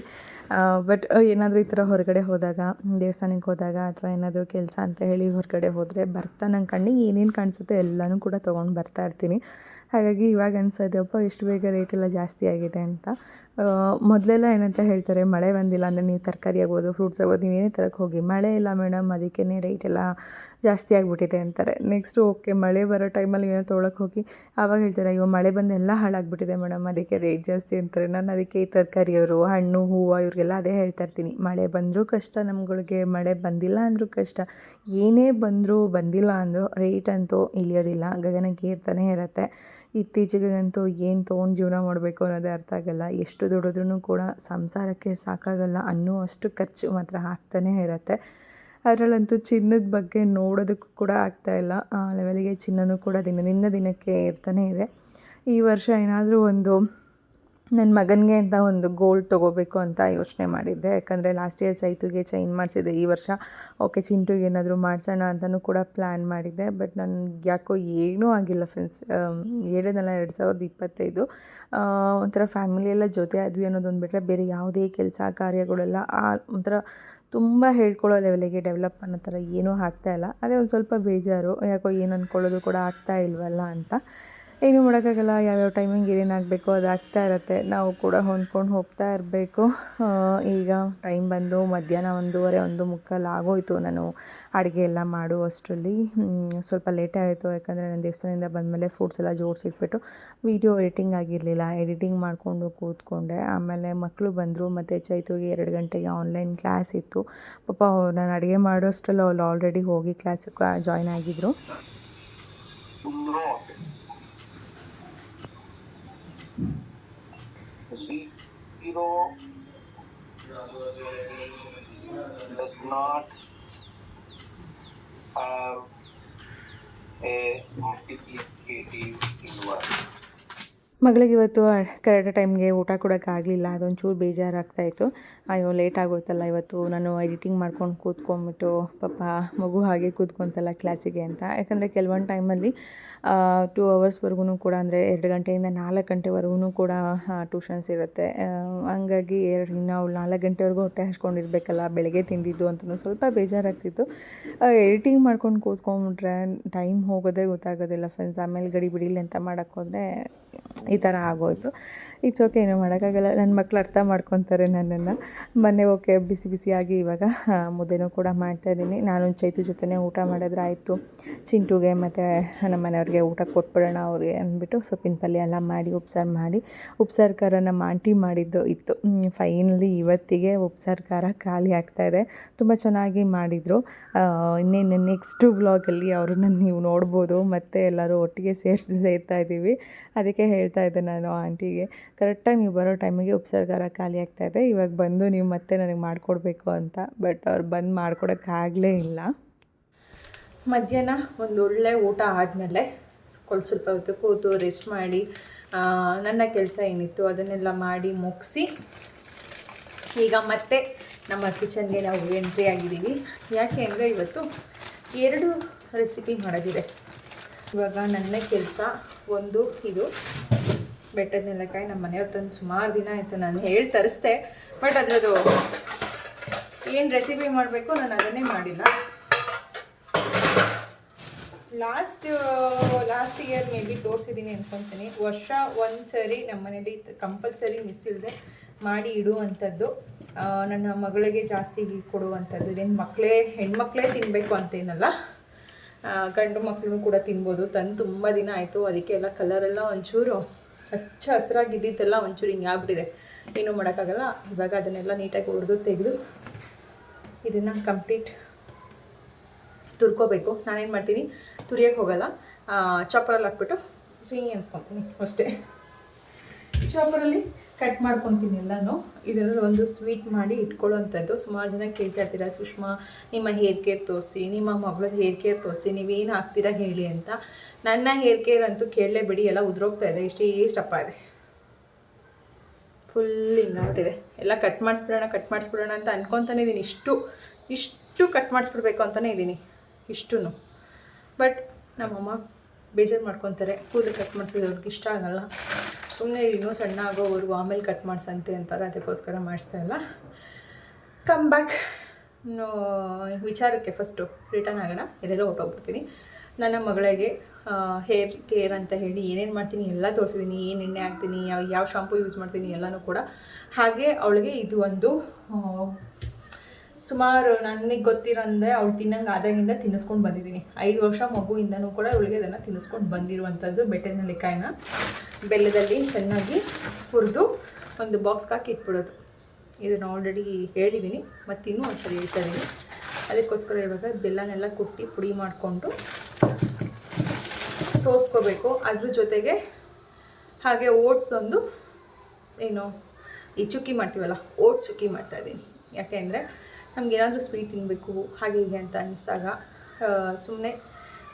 ಬಟ್ ಏನಾದರೂ ಈ ಥರ ಹೊರಗಡೆ ಹೋದಾಗ, ದೇವಸ್ಥಾನಕ್ಕೆ ಹೋದಾಗ ಅಥವಾ ಏನಾದರೂ ಕೆಲಸ ಅಂತ ಹೇಳಿ ಹೊರಗಡೆ ಹೋದರೆ ಬರ್ತಾ ನನ್ನ ಕಣ್ಣಿಗೆ ಏನೇನು ಕಾಣಿಸುತ್ತೆ ಎಲ್ಲನೂ ಕೂಡ ತೊಗೊಂಡು ಬರ್ತಾ ಇರ್ತೀನಿ. ಹಾಗಾಗಿ ಇವಾಗ ಅನ್ಸೋದು ಅಪ್ಪ ಎಷ್ಟು ಬೇಗ ರೇಟ್ ಎಲ್ಲ ಜಾಸ್ತಿ ಆಗಿದೆ ಅಂತ. ಮೊದಲೆಲ್ಲ ಏನಂತ ಹೇಳ್ತಾರೆ, ಮಳೆ ಬಂದಿಲ್ಲ ಅಂದರೆ ನೀವು ತರಕಾರಿ ಆಗ್ಬೋದು ಫ್ರೂಟ್ಸ್ ಆಗ್ಬೋದು, ನೀವು ಏನೇ ತರಕ್ಕೆ ಹೋಗಿ, ಮಳೆ ಇಲ್ಲ ಮೇಡಮ್ ಅದಕ್ಕೇ ರೇಟ್ ಎಲ್ಲ ಜಾಸ್ತಿ ಆಗಿಬಿಟ್ಟಿದೆ, ಅಂತಾರೆ. ನೆಕ್ಸ್ಟು ಓಕೆ ಮಳೆ ಬರೋ ಟೈಮಲ್ಲಿ ಏನೋ ತೊಗೊಳಕ್ಕೆ ಹೋಗಿ ಆವಾಗ ಹೇಳ್ತಾರೆ, ಅಯ್ಯೋ, ಮಳೆ ಬಂದು ಎಲ್ಲ ಹಾಳಾಗ್ಬಿಟ್ಟಿದೆ ಮೇಡಮ್ ಅದಕ್ಕೆ ರೇಟ್ ಜಾಸ್ತಿ ಅಂತಾರೆ. ನಾನು ಅದಕ್ಕೆ ಈ ತರಕಾರಿಯವರು, ಹಣ್ಣು, ಹೂವು, ಇವ್ರಿಗೆಲ್ಲ ಅದೇ ಹೇಳ್ತಾ ಇರ್ತೀನಿ. ಮಳೆ ಬಂದರೂ ಕಷ್ಟ, ನಮ್ಗಳಿಗೆ ಮಳೆ ಬಂದಿಲ್ಲ ಅಂದರೂ ಕಷ್ಟ. ಏನೇ ಬಂದರೂ ಬಂದಿಲ್ಲ ಅಂದರೂ ರೇಟ್ ಅಂತೂ ಇಳಿಯೋದಿಲ್ಲ. ಗಗನಕ್ಕೆ ಏರ್ತಾನೆ ಇರುತ್ತೆ. ಇತ್ತೀಚೆಗಂತೂ ಏನು ತೊಗೊಂಡು ಜೀವನ ಮಾಡಬೇಕು ಅನ್ನೋದೇ ಅರ್ಥ ಆಗಲ್ಲ. ಎಷ್ಟು ದುಡಿದ್ರೂ ಕೂಡ ಸಂಸಾರಕ್ಕೆ ಸಾಕಾಗಲ್ಲ ಅನ್ನುವಷ್ಟು ಖರ್ಚು ಮಾತ್ರ ಆಗ್ತಾನೇ ಇರುತ್ತೆ. ಅದರಲ್ಲಂತೂ ಚಿನ್ನದ ಬಗ್ಗೆ ನೋಡೋದಕ್ಕೂ ಕೂಡ ಆಗ್ತಾಯಿಲ್ಲ ಆ ಲೆವೆಲಿಗೆ ಚಿನ್ನನೂ ಕೂಡ ದಿನದಿಂದ ದಿನಕ್ಕೆ ಇರ್ತಾನೆ ಇದೆ. ಈ ವರ್ಷ ಏನಾದರೂ ಒಂದು ನನ್ನ ಮಗನಿಗೆ ಅಂತ ಒಂದು ಗೋಲ್ಡ್ ತೊಗೋಬೇಕು ಅಂತ ಯೋಚನೆ ಮಾಡಿದ್ದೆ. ಯಾಕಂದರೆ ಲಾಸ್ಟ್ ಇಯರ್ ಚೈತುಗೆ ಚೈನ್ ಮಾಡಿಸಿದ್ದೆ ಈ ವರ್ಷ ಓಕೆ ಚಿಂಟುಗೆ ಏನಾದರೂ ಮಾಡಿಸೋಣ ಅಂತಲೂ ಕೂಡ ಪ್ಲ್ಯಾನ್ ಮಾಡಿದ್ದೆ. ಬಟ್ ನನಗೆ ಯಾಕೋ ಏನೂ ಆಗಿಲ್ಲ ಫ್ರೆಂಡ್ಸ್ ಹೇಳಿದ್ನಲ್ಲ ಎರಡು ಸಾವಿರದ ಇಪ್ಪತ್ತೈದು. ಒಂಥರ ಫ್ಯಾಮಿಲಿ ಎಲ್ಲ ಜೊತೆ ಆದ್ವಿ ಅನ್ನೋದೊಂದು ಬಿಟ್ಟರೆ ಬೇರೆ ಯಾವುದೇ ಕೆಲಸ, ಕಾರ್ಯಗಳೆಲ್ಲ ಆ ಒಂಥರ ತುಂಬ ಹೇಳ್ಕೊಳ್ಳೋ ಲೆವೆಲಿಗೆ ಡೆವಲಪ್ ಅನ್ನೋ ಥರ ಏನೂ ಆಗ್ತಾ ಇಲ್ಲ. ಅದೇ ಒಂದು ಸ್ವಲ್ಪ ಬೇಜಾರು. ಯಾಕೋ ಏನು ಅಂದ್ಕೊಳ್ಳೋದು ಕೂಡ ಆಗ್ತಾ ಇಲ್ವಲ್ಲ ಅಂತ. ಏನೂ ಮಾಡೋಕ್ಕಾಗಲ್ಲ, ಯಾವ್ಯಾವ ಟೈಮಿಂಗ್ ಏನೇನಾಗಬೇಕು ಅದು ಆಗ್ತಾ ಇರುತ್ತೆ. ನಾವು ಕೂಡ ಹೊಂದ್ಕೊಂಡು ಹೋಗ್ತಾ ಇರಬೇಕು. ಈಗ ಟೈಮ್ ಬಂದು ಮಧ್ಯಾಹ್ನ ಒಂದೂವರೆ, ಒಂದು ಮುಕ್ಕಾಲು ಆಗೋಯಿತು ನಾನು ಅಡುಗೆ ಎಲ್ಲ ಮಾಡುವಷ್ಟರಲ್ಲಿ ಸ್ವಲ್ಪ ಲೇಟ್ ಆಯಿತು, ಯಾಕಂದರೆ ನಾನು ದೇವಸ್ಥಾನದಿಂದ ಬಂದಮೇಲೆ ಫ್ರೂಟ್ಸ್ ಎಲ್ಲ ಜೋಡಿಸಿಟ್ಬಿಟ್ಟು ವೀಡಿಯೋ ಎಡಿಟಿಂಗ್ ಆಗಿರಲಿಲ್ಲ. ಎಡಿಟಿಂಗ್ ಮಾಡಿಕೊಂಡು ಕೂತ್ಕೊಂಡೆ. ಆಮೇಲೆ ಮಕ್ಕಳು ಬಂದರು, ಮತ್ತು ಚೈತುಗೆ ಎರಡು ಗಂಟೆಗೆ ಆನ್ಲೈನ್ ಕ್ಲಾಸ್ ಇತ್ತು. ಪಾಪ ನಾನು ಅಡುಗೆ ಮಾಡೋಷ್ಟರಲ್ಲಿ ಅವ್ರು ಆಲ್ರೆಡಿ ಹೋಗಿ ಕ್ಲಾಸಿಗೆ ಜಾಯ್ನ್ ಆಗಿದ್ದರು. Zero does not have a multiplicative inverse. ಮಗಳಿಗೆ ಇವತ್ತು ಕರೆಕ್ಟ್ ಟೈಮ್ಗೆ ಊಟ ಕೊಡೋಕ್ಕಾಗಲಿಲ್ಲ ಅದೊಂಚೂರು ಬೇಜಾರಾಗ್ತಾಯಿತ್ತು ಅಯ್ಯೋ ಲೇಟ್ ಆಗೋಯ್ತಲ್ಲ ಇವತ್ತು. ನಾನು ಎಡಿಟಿಂಗ್ ಮಾಡ್ಕೊಂಡು ಕೂತ್ಕೊಂಬಿಟ್ಟು ಪಾಪ, ಮಗು ಹಾಗೆ ಕೂತ್ಕೊಂತಲ್ಲ ಕ್ಲಾಸಿಗೆ ಅಂತ. ಯಾಕಂದರೆ ಕೆಲವೊಂದು ಟೈಮಲ್ಲಿ ಟೂ ಅವರ್ಸ್ವರೆಗೂ ಕೂಡ ಅಂದರೆ ಎರಡು ಗಂಟೆಯಿಂದ ನಾಲ್ಕು ಗಂಟೆವರೆಗೂ ಕೂಡ ಟ್ಯೂಷನ್ಸ್ ಇರುತ್ತೆ. ಹಂಗಾಗಿ ಎರಡು ನಾವು ನಾಲ್ಕು ಗಂಟೆವರೆಗೂ ಹೊಟ್ಟೆ ಹಚ್ಕೊಂಡಿರ್ಬೇಕಲ್ಲ ಬೆಳಗ್ಗೆ ತಿಂದಿದ್ದು ಅಂತ ಸ್ವಲ್ಪ ಬೇಜಾರಾಗ್ತಿತ್ತು. ಎಡಿಟಿಂಗ್ ಮಾಡ್ಕೊಂಡು ಕೂತ್ಕೊಂಬಿಟ್ರೆ ಟೈಮ್ ಹೋಗೋದೇ ಗೊತ್ತಾಗೋದಿಲ್ಲ ಫ್ರೆಂಡ್ಸ್ ಆಮೇಲೆ ಗಡಿ ಬಿಡಿಲಿ ಅಂತ ಮಾಡೋಕ್ಕೆ ಹೋದರೆ ಈ ಥರ ಆಗೋಯ್ತು. ಇಟ್ಸ್ ಓಕೆ ಏನೂ ಮಾಡೋಕ್ಕಾಗಲ್ಲ. ನನ್ನ ಮಕ್ಳು ಅರ್ಥ ಮಾಡ್ಕೊತಾರೆ ನನ್ನನ್ನು. ಮೊನ್ನೆ ಓಕೆ, ಬಿಸಿ ಬಿಸಿಯಾಗಿ ಇವಾಗ ಮುದ್ದೆನೂ ಕೂಡ ಮಾಡ್ತಾಯಿದ್ದೀನಿ ನಾನು ಚೈತು ಜೊತೆನೇ ಊಟ ಮಾಡಿದ್ರೆ ಆಯಿತು. ಚಿಂಟುಗೆ ಮತ್ತು ನಮ್ಮ ಮನೆಯವ್ರಿಗೆ ಊಟ ಕೊಟ್ಬಿಡೋಣ ಅವ್ರಿಗೆ ಅಂದ್ಬಿಟ್ಟು ಸೊಪ್ಪಿನ ಪಲ್ಯ ಎಲ್ಲ ಮಾಡಿ, ಉಪ್ಸಾರು ಮಾಡಿ. ಉಪ್ಸಾರು ಖಾರ ನಮ್ಮ ಆಂಟಿ ಮಾಡಿದ್ದು ಇತ್ತು. ಫೈನಲಿ ಇವತ್ತಿಗೆ ಉಪ್ಸಾರು ಖಾರ ಖಾಲಿ ಆಗ್ತಾಯಿದೆ ತುಂಬ ಚೆನ್ನಾಗಿ ಮಾಡಿದರು. ಇನ್ನೇನು ನೆಕ್ಸ್ಟು ಬ್ಲಾಗಲ್ಲಿ ಅವ್ರನ್ನ ನೀವು ನೋಡ್ಬೋದು. ಮತ್ತು ಎಲ್ಲರೂ ಒಟ್ಟಿಗೆ ಸೇರಿಸಿ ಸೇರ್ತಾ ಇದ್ದೀವಿ. ಅದಕ್ಕೆ ಹೇಳ್ತಾ ಇದ್ದೆ ನಾನು ಆಂಟಿಗೆ. ಕರೆಕ್ಟಾಗಿ ನೀವು ಬರೋ ಟೈಮಿಗೆ ಉಪಸರ್ಗಾರ ಖಾಲಿ ಆಗ್ತಾ ಇದೆ. ಇವಾಗ ಬಂದು ನೀವು ಮತ್ತೆ ನನಗೆ ಮಾಡಿಕೊಡ್ಬೇಕು ಅಂತ. ಬಟ್ ಅವ್ರು ಬಂದು ಮಾಡ್ಕೊಡೋಕ್ಕಾಗಲೇ ಇಲ್ಲ. ಮಧ್ಯಾಹ್ನ ಒಂದು ಒಳ್ಳೆ ಊಟ ಆದಮೇಲೆ ಸ್ವಲ್ಪ ಹೊತ್ತು ಕೂತು ರೆಸ್ಟ್ ಮಾಡಿ ನನ್ನ ಕೆಲಸ ಏನಿತ್ತು ಅದನ್ನೆಲ್ಲ ಮಾಡಿ ಮುಗಿಸಿ, ಈಗ ಮತ್ತೆ ನಮ್ಮ ಕಿಚನ್ಗೆ ನಾವು ಎಂಟ್ರಿ ಆಗಿದ್ದೀವಿ. ಯಾಕೆ ಅಂದರೆ ಇವತ್ತು ಎರಡು ರೆಸಿಪಿ ಮಾಡೋದಿದೆ ಇವಾಗ ನನ್ನ ಕೆಲಸ ಒಂದು, ಇದು. ಬೆಟ್ಟದ ನೆಲಕಾಯಿ ನಮ್ಮ ಮನೆಯವ್ರು ತಂದು ಸುಮಾರು ದಿನ ಆಯಿತು ನಾನು ಹೇಳಿ ತರಿಸ್ದೆ. ಬಟ್ ಅದರದ್ದು ಏನು ರೆಸಿಪಿ ಮಾಡಬೇಕು ನಾನು ಅದನ್ನೇ ಮಾಡಿಲ್ಲ. Last last year may be ತೋರಿಸಿದ್ದೀನಿ ಅನ್ಕೊತೀನಿ. ವರ್ಷ ಒಂದು ಸರಿ ನಮ್ಮ ಮನೇಲಿ ಕಂಪಲ್ಸರಿ ಮಿಸ್ ಇಲ್ಲದೆ ಮಾಡಿ ಇಡುವಂಥದ್ದು. ನನ್ನ ಮಗಳಿಗೆ ಜಾಸ್ತಿ ಕೊಡುವಂಥದ್ದು. ಇದೇನು ಮಕ್ಕಳೇ ಹೆಣ್ಮಕ್ಳೇ ತಿನ್ನಬೇಕು ಅಂತೇನಲ್ಲ. ಗಂಡು ಮಕ್ಕಳು ಕೂಡ ತಿನ್ಬೋದು. ತಂದು ತುಂಬ ದಿನ ಆಯಿತು. ಅದಕ್ಕೆ ಎಲ್ಲ ಕಲರೆಲ್ಲ ಒಂಚೂರು ಹಚ್ಚ ಹಸಿರಾಗಿದ್ದಿದ್ದೆಲ್ಲ ಒಂಚೂರು ಹಿಂಗೆ ಆಗ್ಬಿಟ್ಟಿದೆ. ಏನೂ ಮಾಡೋಕ್ಕಾಗಲ್ಲ. ಇವಾಗ ಅದನ್ನೆಲ್ಲ ನೀಟಾಗಿ ಹೊಡೆದು ತೆಗೆದು ಇದನ್ನು ಕಂಪ್ಲೀಟ್ ತುರ್ಕೋಬೇಕು. ನಾನೇನು ಮಾಡ್ತೀನಿ? ತುರಿಯೋಕ್ಕೆ ಹೋಗಲ್ಲ. ಚಾಪರಲ್ಲಿ ಹಾಕ್ಬಿಟ್ಟು ಸಿಹಿ ಅನ್ಸ್ಕೊತೀನಿ ಅಷ್ಟೇ. ಚಾಪರಲ್ಲಿ ಕಟ್ ಮಾಡ್ಕೊತೀನಿ ಎಲ್ಲನೂ. ಇದರಲ್ಲಿ ಒಂದು ಸ್ವೀಟ್ ಮಾಡಿ ಇಟ್ಕೊಳ್ಳೋವಂಥದ್ದು. ಸುಮಾರು ಜನ ಕೇಳ್ತಾ ಇರ್ತೀರಾ ಸುಷ್ಮಾ, ನಿಮ್ಮ ಹೇರ್ ಕೇರ್ ತೋರಿಸಿ, ನಿಮ್ಮ ಮಗಳ ಹೇರ್ ಕೇರ್ ತೋರಿಸಿ, ನೀವೇನು ಹಾಕ್ತೀರಾ ಹೇಳಿ ಅಂತ. ನನ್ನ ಹೇರ್ ಕೇರ್ ಅಂತೂ ಕೇಳಲೇಬೇಡಿ ಎಲ್ಲ ಉದುರೋಗ್ತಾ ಇದೆ. ಇಷ್ಟೇ ಸ್ಟಪ್ಪ ಇದೆ. ಫುಲ್ ಹಿಂಗಾಗ್ಬಿಟ್ಟಿದೆ ಎಲ್ಲ ಕಟ್ ಮಾಡಿಸ್ಬಿಡೋಣ ಕಟ್ ಮಾಡಿಸ್ಬಿಡೋಣ ಅಂತ ಅನ್ಕೊತಾನೆ ಇದ್ದೀನಿ ಇಷ್ಟು ಇಷ್ಟು ಕಟ್ ಮಾಡಿಸ್ಬಿಡ್ಬೇಕು ಅಂತಲೇ ಇದ್ದೀನಿ ಇಷ್ಟೂ ಬಟ್ ನಮ್ಮಮ್ಮ ಬೇಜಾರು ಮಾಡ್ಕೊತಾರೆ. ಕೂದಲು ಕಟ್ ಮಾಡಿಸಿದ್ರೆ ಅವ್ರಿಗೆ ಇಷ್ಟ ಆಗಲ್ಲ. ಸುಮ್ಮನೆ ಇನ್ನೂ ಸಣ್ಣ ಆಗೋವರೆಗೂ ಆಮೇಲೆ ಕಟ್ ಮಾಡ್ಸಂತೆ ಅಂತಾರೆ, ಅದಕ್ಕೋಸ್ಕರ ಮಾಡಿಸ್ತಾ ಇಲ್ಲ. ಕಮ್ ಬ್ಯಾಕ್ ವಿಚಾರಕ್ಕೆ ಫಸ್ಟು ರಿಟರ್ನ್ ಆಗೋಣ ಎಲ್ಲೆಲ್ಲೋ ಹೊಟ್ಟೋಗ್ಬಿಡ್ತೀನಿ ನನ್ನ ಮಗಳಿಗೆ ಹೇರ್ ಕೇರ್ ಅಂತ ಹೇಳಿ ಏನೇನು ಮಾಡ್ತೀನಿ ಎಲ್ಲ ತೋರಿಸಿದ್ದೀನಿ ಏನು ಎಣ್ಣೆ ಹಾಕ್ತೀನಿ, ಯಾವ ಯಾವ ಶಾಂಪು ಯೂಸ್ ಮಾಡ್ತೀನಿ ಎಲ್ಲನೂ ಕೂಡ. ಹಾಗೆ ಅವಳಿಗೆ ಇದು ಒಂದು ಸುಮಾರು ನನಗೆ ಗೊತ್ತಿರೋಂದ್ರೆ ಅವಳು ತಿನ್ನಂಗೆ ಆದಾಗಿಂದ ತಿನ್ನಿಸ್ಕೊಂಡು ಬಂದಿದ್ದೀನಿ. ಐದು ವರ್ಷ ಮಗುವಿಂದನೂ ಕೂಡ ಇವಳಿಗೆ ಅದನ್ನು ತಿನ್ನಿಸ್ಕೊಂಡು ಬಂದಿರುವಂಥದ್ದು ಬೆಟ್ಟದ ನೆಲ್ಲಿಕಾಯಿನ ಬೆಲ್ಲದಲ್ಲಿ ಚೆನ್ನಾಗಿ ಹುರಿದು ಒಂದು ಬಾಕ್ಸ್ಗೆ ಹಾಕಿ ಇಟ್ಬಿಡೋದು. ಇದನ್ನು ಆಲ್ರೆಡಿ ಹೇಳಿದ್ದೀನಿ ಮತ್ತಿನ್ನೂ ಒಂದ್ಸರಿ ಹೇಳ್ತಾ ಇದ್ದೀನಿ ಅದಕ್ಕೋಸ್ಕರ ಇವಾಗ ಬೆಲ್ಲನೆಲ್ಲ ಕುಟ್ಟಿ ಪುಡಿ ಮಾಡಿಕೊಂಡು ಸೋಸ್ಕೋಬೇಕು. ಅದ್ರ ಜೊತೆಗೆ ಹಾಗೆ ಓಟ್ಸ್ ಒಂದು, ಏನು, ಈ ಚುಕ್ಕಿ ಮಾಡ್ತೀವಲ್ಲ, ಓಟ್ಸ್ ಚುಕ್ಕಿ ಮಾಡ್ತಾಯಿದ್ದೀನಿ ಯಾಕೆಂದರೆ ನಮಗೇನಾದರೂ ಸ್ವೀಟ್ ತಿನ್ನಬೇಕು ಹಾಗೆ ಹೀಗೆ ಅಂತ ಅನಿಸ್ದಾಗ ಸುಮ್ಮನೆ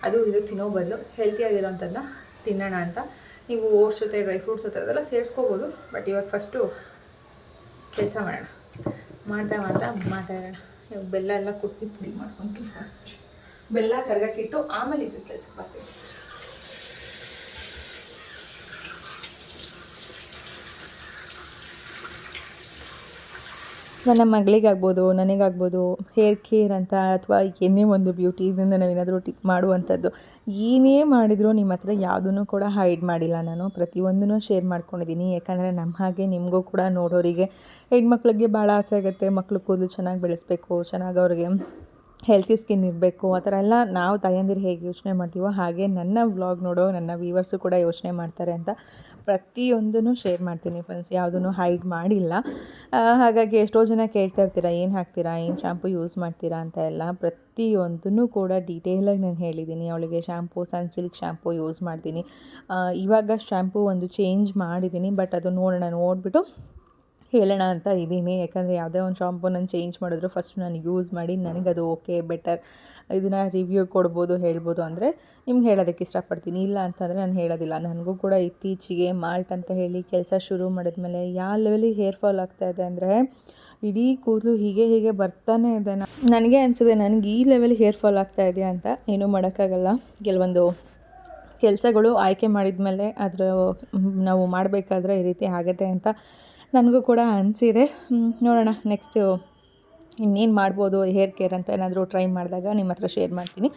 ಅದು ಇದು ತಿನ್ನೋ ಬದಲು ಹೆಲ್ತಿಯಾಗಿರೋಂಥದ್ದನ್ನ ತಿನ್ನೋಣ ಅಂತ. ನೀವು ಓಟ್ಸ್ ಜೊತೆ ಡ್ರೈ ಫ್ರೂಟ್ಸ್ ಹತ್ರ ಅದೆಲ್ಲ ಸೇರಿಸ್ಕೋಬೋದು ಬಟ್ ಇವಾಗ ಫಸ್ಟು ಕೆಲಸ ಮಾಡೋಣ. ಮಾಡ್ತಾ ಮಾಡ್ತಾ ಮಾತಾಡೋಣ. ಇವಾಗ ಬೆಲ್ಲ ಎಲ್ಲ ಕುಟ್ಟಿ ಪುಡಿ ಮಾಡ್ಕೊತೀವಿ ಫಸ್ಟ್ ಬೆಲ್ಲ ಕರ್ಗಕ್ಕಿಟ್ಟು ಆಮೇಲೆ ಇದ್ರ ಕೆಲಸಕ್ಕೆ ಬರ್ತೀವಿ. ನನ್ನ ಮಗಳಿಗಾಗ್ಬೋದು, ನನಗಾಗ್ಬೋದು ಹೇರ್ ಕೇರ್ ಅಂತ ಅಥವಾ ಏನೇ ಒಂದು ಬ್ಯೂಟಿ ಇದನ್ನು ನಾವೇನಾದರೂ ಟಿಪ್ ಮಾಡುವಂಥದ್ದು, ಏನೇ ಮಾಡಿದರೂ ನಿಮ್ಮ ಹತ್ರ ಯಾವುದನ್ನು ಕೂಡ ಹೈಡ್ ಮಾಡಿಲ್ಲ. ನಾನು ಪ್ರತಿಯೊಂದನ್ನು ಶೇರ್ ಮಾಡ್ಕೊಂಡಿದ್ದೀನಿ. ಯಾಕಂದರೆ ನಮ್ಮ ಹಾಗೆ ನಿಮಗೂ ಕೂಡ ನೋಡೋರಿಗೆ ಹೆಣ್ಮಕ್ಳಿಗೆ ಭಾಳ ಆಸೆ ಆಗುತ್ತೆ. ಮಕ್ಳು ಕೂದಲು ಚೆನ್ನಾಗಿ ಬೆಳೆಸಬೇಕು, ಚೆನ್ನಾಗಿ ಅವ್ರಿಗೆ ಹೆಲ್ತಿ ಸ್ಕಿನ್ ಇರಬೇಕು, ಆ ಥರ ಎಲ್ಲ ನಾವು ತಾಯಂದಿರು ಹೇಗೆ ಯೋಚನೆ ಮಾಡ್ತೀವೋ ಹಾಗೆ ನನ್ನ ವ್ಲಾಗ್ ನೋಡೋ, ನನ್ನ ವ್ಯೂವರ್ಸು ಕೂಡ ಯೋಚನೆ ಮಾಡ್ತಾರೆ ಅಂತ ಪ್ರತಿಯೊಂದನ್ನು ಶೇರ್ ಮಾಡ್ತೀನಿ ಫ್ರೆಂಡ್ಸ್ ಯಾವುದನ್ನು ಹೈಡ್ ಮಾಡಿಲ್ಲ. ಹಾಗಾಗಿ ಎಷ್ಟೋ ಜನ ಕೇಳ್ತಾ ಇರ್ತೀರಾ, ಏನು ಹಾಕ್ತೀರಾ, ಏನು ಶ್ಯಾಂಪು ಯೂಸ್ ಮಾಡ್ತೀರಾ ಅಂತ ಎಲ್ಲ. ಪ್ರತಿಯೊಂದನ್ನು ಕೂಡ ಡೀಟೇಲಾಗಿ ನಾನು ಹೇಳಿದ್ದೀನಿ. ಅವಳಿಗೆ shampoo Sunsilk shampoo use ಮಾಡ್ತೀನಿ. ಇವಾಗ ಶ್ಯಾಂಪು ಒಂದು ಚೇಂಜ್ ಮಾಡಿದ್ದೀನಿ ಬಟ್ ಅದು ನೋಡೋಣ, ನೋಡಿಬಿಟ್ಟು ಹೇಳೋಣ ಅಂತ ಇದ್ದೀನಿ. ಯಾಕಂದರೆ ಯಾವುದೇ ಒಂದು ಶಾಂಪು ನಾನು ಚೇಂಜ್ ಮಾಡಿದ್ರು ಫಸ್ಟ್ ನಾನು ಯೂಸ್ ಮಾಡಿ ನನಗದು ಓಕೆ ಬೆಟರ್ ಇದನ್ನು ರಿವ್ಯೂ ಕೊಡ್ಬೋದು, ಹೇಳ್ಬೋದು ಅಂದರೆ ನಿಮ್ಗೆ ಹೇಳೋದಕ್ಕೆ ಇಷ್ಟಪಡ್ತೀನಿ. ಇಲ್ಲ ಅಂತಂದರೆ ನಾನು ಹೇಳೋದಿಲ್ಲ. ನನಗೂ ಕೂಡ ಇತ್ತೀಚೆಗೆ ಮಾಲ್ಟ್ ಅಂತ ಹೇಳಿ ಕೆಲಸ ಶುರು ಮಾಡಿದ್ಮೇಲೆ ಯಾವ ಲೆವೆಲಿಗೆ ಹೇರ್ ಫಾಲ್ ಆಗ್ತಾ ಇದೆ ಅಂದರೆ ಇಡೀ ಕೂದಲು ಹೀಗೆ ಹೀಗೆ ಬರ್ತಾನೆ ಇದೆ. ನನಗೆ ಅನಿಸಿದೆ ನನಗೆ ಈ ಲೆವೆಲ್ ಹೇರ್ ಫಾಲ್ ಆಗ್ತಾ ಇದೆ ಅಂತ ಏನೂ ಮಾಡೋಕ್ಕಾಗಲ್ಲ. ಕೆಲವೊಂದು ಕೆಲಸಗಳು ಆಯ್ಕೆ ಮಾಡಿದ ಮೇಲೆ ಅದರ ನಾವು ಮಾಡಬೇಕಾದ್ರೆ ಈ ರೀತಿ ಆಗುತ್ತೆ ಅಂತ ನನಗೂ ಕೂಡ ಅನಿಸಿದೆ. ನೋಡೋಣ ನೆಕ್ಸ್ಟು ಇನ್ನೇನು ಮಾಡ್ಬೋದು ಹೇರ್ ಕೇರ್ ಅಂತ ಏನಾದರೂ ಟ್ರೈ ಮಾಡಿದಾಗ ನಿಮ್ಮ ಹತ್ರ ಶೇರ್ ಮಾಡ್ತೀನಿ.